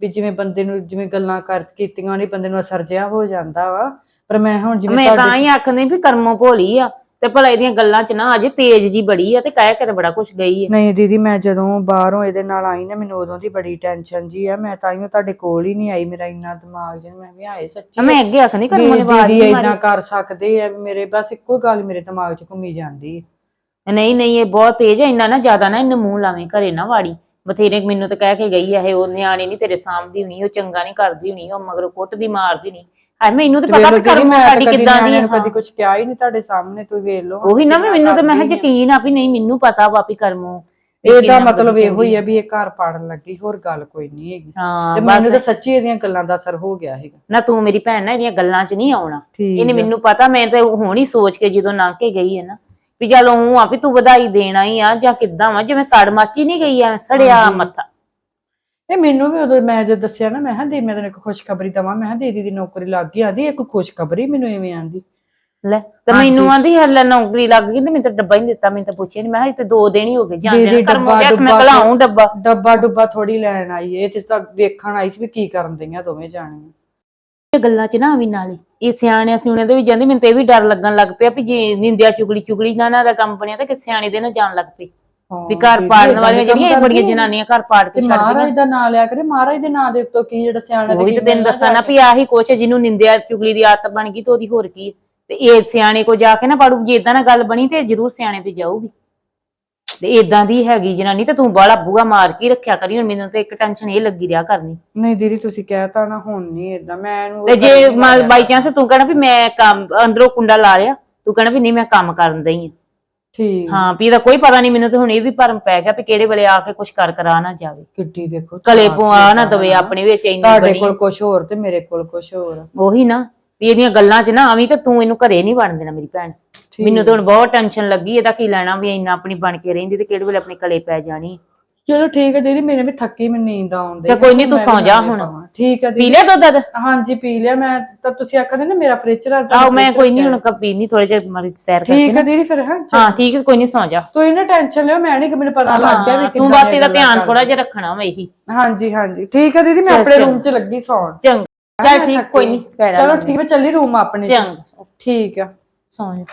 ਵੀ ਜਿਵੇਂ ਬੰਦੇ ਨੂੰ ਜਿਵੇਂ ਗੱਲਾਂ ਕਰ ਕੀਤੀਆਂ ਨਹੀਂ ਬੰਦੇ ਨੂੰ ਅਸਰ ਜਿਹਾ ਹੋ ਜਾਂਦਾ ਵਾ। ਪਰ ਮੈਂ ਹੁਣ ਜਿਵੇਂ ਮੈਂ ਤਾਂ ਹੀ ਆਖਦੀ ਵੀ ਕਰਮੋਂ ਭੋਲੀ ਆ ਤੇ ਭਲਾ ਇਹਦੀਆਂ ਗੱਲਾਂ 'ਚ ਨਾ ਅਜੇ ਤੇਜ਼ ਜੀ ਬੜੀ ਆ ਤੇ ਕਹਿ ਕੇ ਤੇ ਬੜਾ ਕੁਛ ਗਈ ਆ। ਨਹੀਂ ਦੀਦੀ ਮੈਂ ਜਦੋਂ ਬਾਹਰੋਂ ਇਹਦੇ ਨਾਲ ਆਈ ਨਾ ਮੈਨੂੰ ਉਦੋਂ ਦੀ ਬੜੀ ਟੈਨਸ਼ਨ ਜੀ ਆ। ਮੈਂ ਤਾਂ ਹੀ ਤੁਹਾਡੇ ਕੋਲ ਹੀ ਨਹੀਂ ਆਈ ਮੇਰਾ ਇੰਨਾ ਦਿਮਾਗ ਜਿਹਾ ਮੈਂ ਵੀ ਆਏ ਸੱਚੀ ਮੈਂ ਅੱਗੇ ਆਖਦੀ ਕਰਮੋਂ ਨੇ ਆਵਾਜ਼ ਦੀਦੀ ਨਹੀਂ ਇੰਨਾ ਮਾਰੀ ਕਰ ਸਕਦੇ ਆ ਵੀ ਮੇਰੇ ਬਸ ਇੱਕੋ ਗੱਲ ਮੇਰੇ ਦਿਮਾਗ 'ਚ ਘੁੰਮੀ ਜਾਂਦੀ ਹੈ ਨਹੀਂ ਨਹੀਂ ਇਹ ਬਹੁਤ ਤੇਜ਼ ਹੈ ਇੰਨਾ ਨਾ ਜ਼ਿਆਦਾ ਨਾ ਇਹਨੂੰ ਮੂੰਹ ਲਾਵੇਂ ਘਰੇ ਨਾ ਵਾੜੀ। ਬਥੇਰੇ ਮੈਨੂੰ ਤਾਂ ਕਹਿ ਕੇ ਗਈ ਆ ਇਹ ਉਹ ਨਿਆਣੇ ਨਹੀਂ ਤੇਰੇ ਸਾਂਭਦੀ ਹੋਣੀ ਉਹ ਚੰਗਾ ਨਹੀਂ ਕਰਦੀ ਹੋਣੀ ਉਹ ਮਗਰੋਂ ਕੁੱਟਦੀ ਮਾਰਦੀ ਨਹੀਂ ਆ ਮੈਨੂੰ ਤਾਂ ਪਤਾ ਵੀ ਕਰਮ ਸਾਡੀ ਕਦੀ ਦੀ ਹੈ ਨੂੰ ਕਦੀ ਕੁਝ ਕਿਹਾ ਹੀ ਨਹੀਂ ਤੁਹਾਡੇ ਸਾਹਮਣੇ ਤੁਸੀਂ ਵੇਖ ਲਓ। ਉਹੀ ਨਾ ਮੈਨੂੰ ਤਾਂ ਮੈਂ ਯਕੀਨ ਆ ਵੀ ਨਹੀਂ ਮੈਨੂੰ ਪਤਾ ਵਾ ਵੀ ਕਰਮੋ ਇਹਦਾ ਮਤਲਬ ਇਹੋ ਹੀ ਹੈ ਵੀ ਇਹ ਘਰ ਪਾੜਨ ਲੱਗੀ ਹੋਰ ਗੱਲ ਕੋਈ ਨਹੀਂ ਹੈਗੀ। ਹਾਂ ਤੇ ਮੈਨੂੰ ਤਾਂ ਸੱਚੀ ਇਹਦੀਆਂ ਗੱਲਾਂ ਦਾ ਅਸਰ ਹੋ ਗਿਆ ਹੈਗਾ। ਨਾ ਤੂੰ ਮੇਰੀ ਭੈਣ ਨਾ ਇਹਦੀਆਂ ਗੱਲਾਂ 'ਚ ਨਹੀਂ ਆਉਣਾ। ਇਹਨੇ ਮੈਨੂੰ ਪਤਾ ਮੈਂ ਤਾਂ ਹੁਣ ਹੀ ਸੋਚ ਕੇ ਜਦੋਂ ਲੰਘ ਕੇ ਗਈ ਹੈ ਨਾ ਵੀ ਚੱਲ ਉਹ ਆ ਵੀ ਤੂੰ ਵਧਾਈ ਦੇਣਾ ਹੀ ਆ ਜਾਂ ਕਿੱਦਾਂ ਵਾ ਜਿਵੇਂ ਸੜ ਮਾਚੀ ਨਹੀਂ ਗਈ ਆ ਸੜਿਆ। ਮੱਥਾ। ਇਹ ਮੈਨੂੰ ਵੀ ਉਦੋਂ ਮੈਂ ਜਦ ਦੱਸਿਆ ਨਾ ਮੈਂ ਕਿਹਾ ਦੇ ਮੈਂ ਤੈਨੂੰ ਇੱਕ ਖੁਸ਼ਖਬਰੀ ਦਵਾਂ। ਮੈਂ ਕਿਹਾ ਦੀਦੀ ਦੀ ਨੌਕਰੀ ਲੱਗ ਗਈ। ਆਂਦੀ ਇੱਕ ਖੁਸ਼ਖਬਰੀ ਮੈਨੂੰ ਐਵੇਂ ਆਂਦੀ? ਲੈ ਤੇ ਮੈਨੂੰ ਆਂਦੀ ਹੱਲ ਨੌਕਰੀ ਲੱਗ ਗਈ ਤੇ ਮੈਨੂੰ ਤਾਂ ਡੱਬਾ ਹੀ ਨੀ ਦਿੱਤਾ ਮੈਨੂੰ ਤਾਂ ਪੁੱਛਿਆ ਨਹੀਂ ਮੈਂ ਕਿਹਾ ਇਹ ਤੇ ਦੋ ਦਿਨ ਹੀ ਹੋ ਗਏ ਜਾਂਦੇ ਹੋ ਡੱਬਾ- ਗਿਆ ਕਿ ਮੈਂ ਘਲਾਉਂ ਡੱਬਾ। ਡੱਬਾ ਡੁੱਬਾ ਥੋੜੀ ਲੈਣ ਆਈ ਏ, ਇਹ ਤੇ ਤਾਂ ਵੇਖਣ ਆਈ ਸੀ ਵੀ ਕੀ ਕਰਨ ਦਈਆਂ ਦੋਵੇਂ ਜਾਣੀਆਂ। ਇਹ ਗੱਲਾਂ 'ਚ ਨਾ ਆਵੀਂ ਨਾਲੇ। ਇਹ ਸਿਆਣਿਆਂ ਸਿਉਣੇ ਦੇ ਵੀ ਜਾਂਦੇ ਮੈਨੂੰ ਤੇ ਇਹ ਵੀ ਡਰ ਲੱਗਣ ਲੱਗ ਪਿਆ ਵੀ ਜੇ ਨਿੰਦਿਆ ਚੁਗਲੀ ਚੁਗਲੀ ਨਾ ਨਾ ਦਾ ਕੰਮ ਬਣਿਆ ਤੇ ਕਿ ਸਿਆਣੇ ਦੇ ਨਾ ਜਾਣ ਲੱਗ ਪਈ ਵੀ ਘਰ ਪਾੜਨ ਵਾਲੀਆਂ ਜਿਹੜੀਆਂ ਇਹ ਬੜੀਆਂ। ਜਨਾਨੀਆਂ ਘਰ ਪਾੜ ਕੇ ਛੱਡਦੀਆਂ ਮਹਾਰਾਜ ਦਾ ਨਾਂ ਲਿਆ ਕਰੇ ਮਹਾਰਾਜ ਦੇ ਨਾਂ ਦੇ ਉੱਤੋਂ ਕੀ ਜਿਹੜਾ ਸਿਆਣਾ ਉਹੀ ਤੇ ਤੈਨੂੰ ਦੱਸਾਂ ਨਾ ਵੀ ਆਹੀ ਕੁਛ ਜਿਹਨੂੰ ਨਿੰਦਿਆ ਚੁਗਲੀ ਦੀ ਆਦਤ ਬਣ ਗਈ ਤੇ ਉਹਦੀ ਹੋਰ ਕੀ। ਤੇ ਇਹ ਸਿਆਣੇ ਕੋ ਜਾ ਕੇ ਨਾ ਪੜੂ ਜੇ ਇਦਾਂ ਨਾ ਗੱਲ ਬਣੀ ਤੇ ਜ਼ਰੂਰ ਸਿਆਣੇ ਤੇ ਜਾਊਗੀ। ਤੇ ਇਦਾਂ ਦੀ ਹੈਗੀ ਜਨਾਨੀ ਤੇ ਤੂੰ ਬਾਲਾ ਬੂਗਾ ਮਾਰ ਕੇ ਰੱਖਿਆ ਕਰੀ ਹੁਣ ਮੈਨੂੰ ਤੇ ਇੱਕ ਟੈਨਸ਼ਨ ਇਹ ਲੱਗੀ ਰਿਹਾ ਕਰਨੀ। ਨਹੀਂ ਦੀਦੀ ਤੁਸੀਂ ਕਹਿਤਾ ਨਾ ਹੁਣ ਨਹੀਂ ਏਦਾਂ ਮੈਂ ਇਹਨੂੰ ਤੇ ਜੇ ਬਾਈ ਚਾਂਸ ਤੂੰ ਕਹਿਣਾ ਵੀ ਮੈਂ ਕੰਮ ਅੰਦਰੋਂ ਕੁੰਡਾ ਲਾ ਲਿਆ ਤੂੰ ਕਹਿਣਾ ਵੀ ਨਹੀਂ ਮੈਂ ਕੰਮ ਕਰਨ ਦਈ ਆ। ਠੀਕ। ਹਾਂ ਵੀ ਇਹਦਾ ਕੋਈ ਪਤਾ ਨਹੀਂ ਮੈਨੂੰ ਤੇ ਹੁਣ ਇਹ ਵੀ ਭਰਮ ਪੈ ਗਿਆ ਵੀ ਕਿਹੜੇ ਵੇਲੇ ਆ ਕੇ ਕੁਛ ਕਰ ਕਰਾ ਨਾ ਜਾਵੇ। ਕਿੱਡੀ ਵੇਖੋ ਕਲੇ ਪਵਾ ਨਾ ਦਵੇ ਆਪਣੇ ਵਿੱਚ ਇੰਨੀ ਤੁਹਾਡੇ ਕੋਲ ਕੁਝ ਹੋਰ ਤੇ ਮੇਰੇ ਕੋਲ ਕੁਝ ਹੋਰ। ਉਹੀ ਨਾ ਵੀ ਇਹਦੀਆਂ ਗੱਲਾਂ 'ਚ ਨਾ ਆਵੀਂ ਤੇ ਤੂੰ ਇਹਨੂੰ ਘਰੇ ਨਹੀਂ ਵੜਨ ਦੇਣਾ ਮੇਰੀ ਭੈਣ। ਮੈਨੂੰ ਤਾਂ ਹੁਣ ਬਹੁਤ ਟੈਨਸ਼ਨ ਲੱਗੀ ਇਹਦਾ ਕੀ ਲੈਣਾ ਵੀ ਇੰਨਾ ਆਪਣੀ ਬਣ ਕੇ ਰਹਿੰਦੀ ਤੇ ਕਿਹੜੇ ਵੇਲੇ ਆਪਣੀ ਕਲੇ ਪੈ ਜਾਣੀ। ਚਲੋ ਠੀਕ ਹੈ ਦੀਦੀ ਮੇਰੇ ਵੀ ਥੱਕੀ ਮੈਨੂੰ ਨੀਂਦ ਆਉਂਦੀ ਚੱਲ ਕੋਈ ਨੀ, ਤੂੰ ਸੌਂ ਜਾ ਹੁਣ। ਠੀਕ ਹੈ ਪੀ ਦੀਦੀ ਲਿਆ ਦੁੱਧ ਦੱਧ? ਹਾਂਜੀ ਪੀ ਲਿਆ ਮੈਂ ਤਾਂ ਤੁਸੀਂ ਆਖਦੇ ਨਾ ਮੇਰਾ ਫ੍ਰਿਜ ਰੱਖ ਆਹੋ ਮੈਂ ਕੋਈ ਨਹੀਂ ਹੁਣ ਕੱਪੀ ਨਹੀਂ ਥੋੜੇ ਜਿਹਾ ਮਰੀ ਸੈਰ ਕਰਕੇ ਠੀਕ ਹੈ ਦੀਦੀ ਫਿਰ ਹਾਂ ਹਾਂ ਠੀਕ ਹੈ ਕੋਈ ਨਹੀਂ ਸੌ ਜਾ। ਤੁਸੀਂ ਨਾ ਟੈਨਸ਼ਨ ਲਿਓ ਮੈਂ ਨਹੀਂ ਕਿ ਮੈਨੂੰ ਪਤਾ ਲੱਗ ਗਿਆ ਵੀ ਤੂੰ ਕਿੱਦਾਂ ਬਸ ਇਹਦਾ ਧਿਆਨ। ਥੋੜਾ ਜਿਹਾ ਰੱਖਣਾ ਵਾ ਇਹੀ। ਹਾਂਜੀ ਹਾਂਜੀ। ਠੀਕ ਹੈ ਦੀਦੀ ਮੈਂ ਆਪਣੇ ਚੱਲ। ਰੂਮ 'ਚ ਲੱਗੀ ਸੌਣ। ਚੰਗਾ। ਚੱਲ ਠੀਕ ਕੋਈ ਨਹੀਂ ਚਲੋ ਠੀਕ ਹੈ ਚੱਲੀ ਰੂਮ ਆਪਣੇ 'ਚ। ਚੰਗਾ। ਠੀਕ ਆ ਸੌ ਜਾ।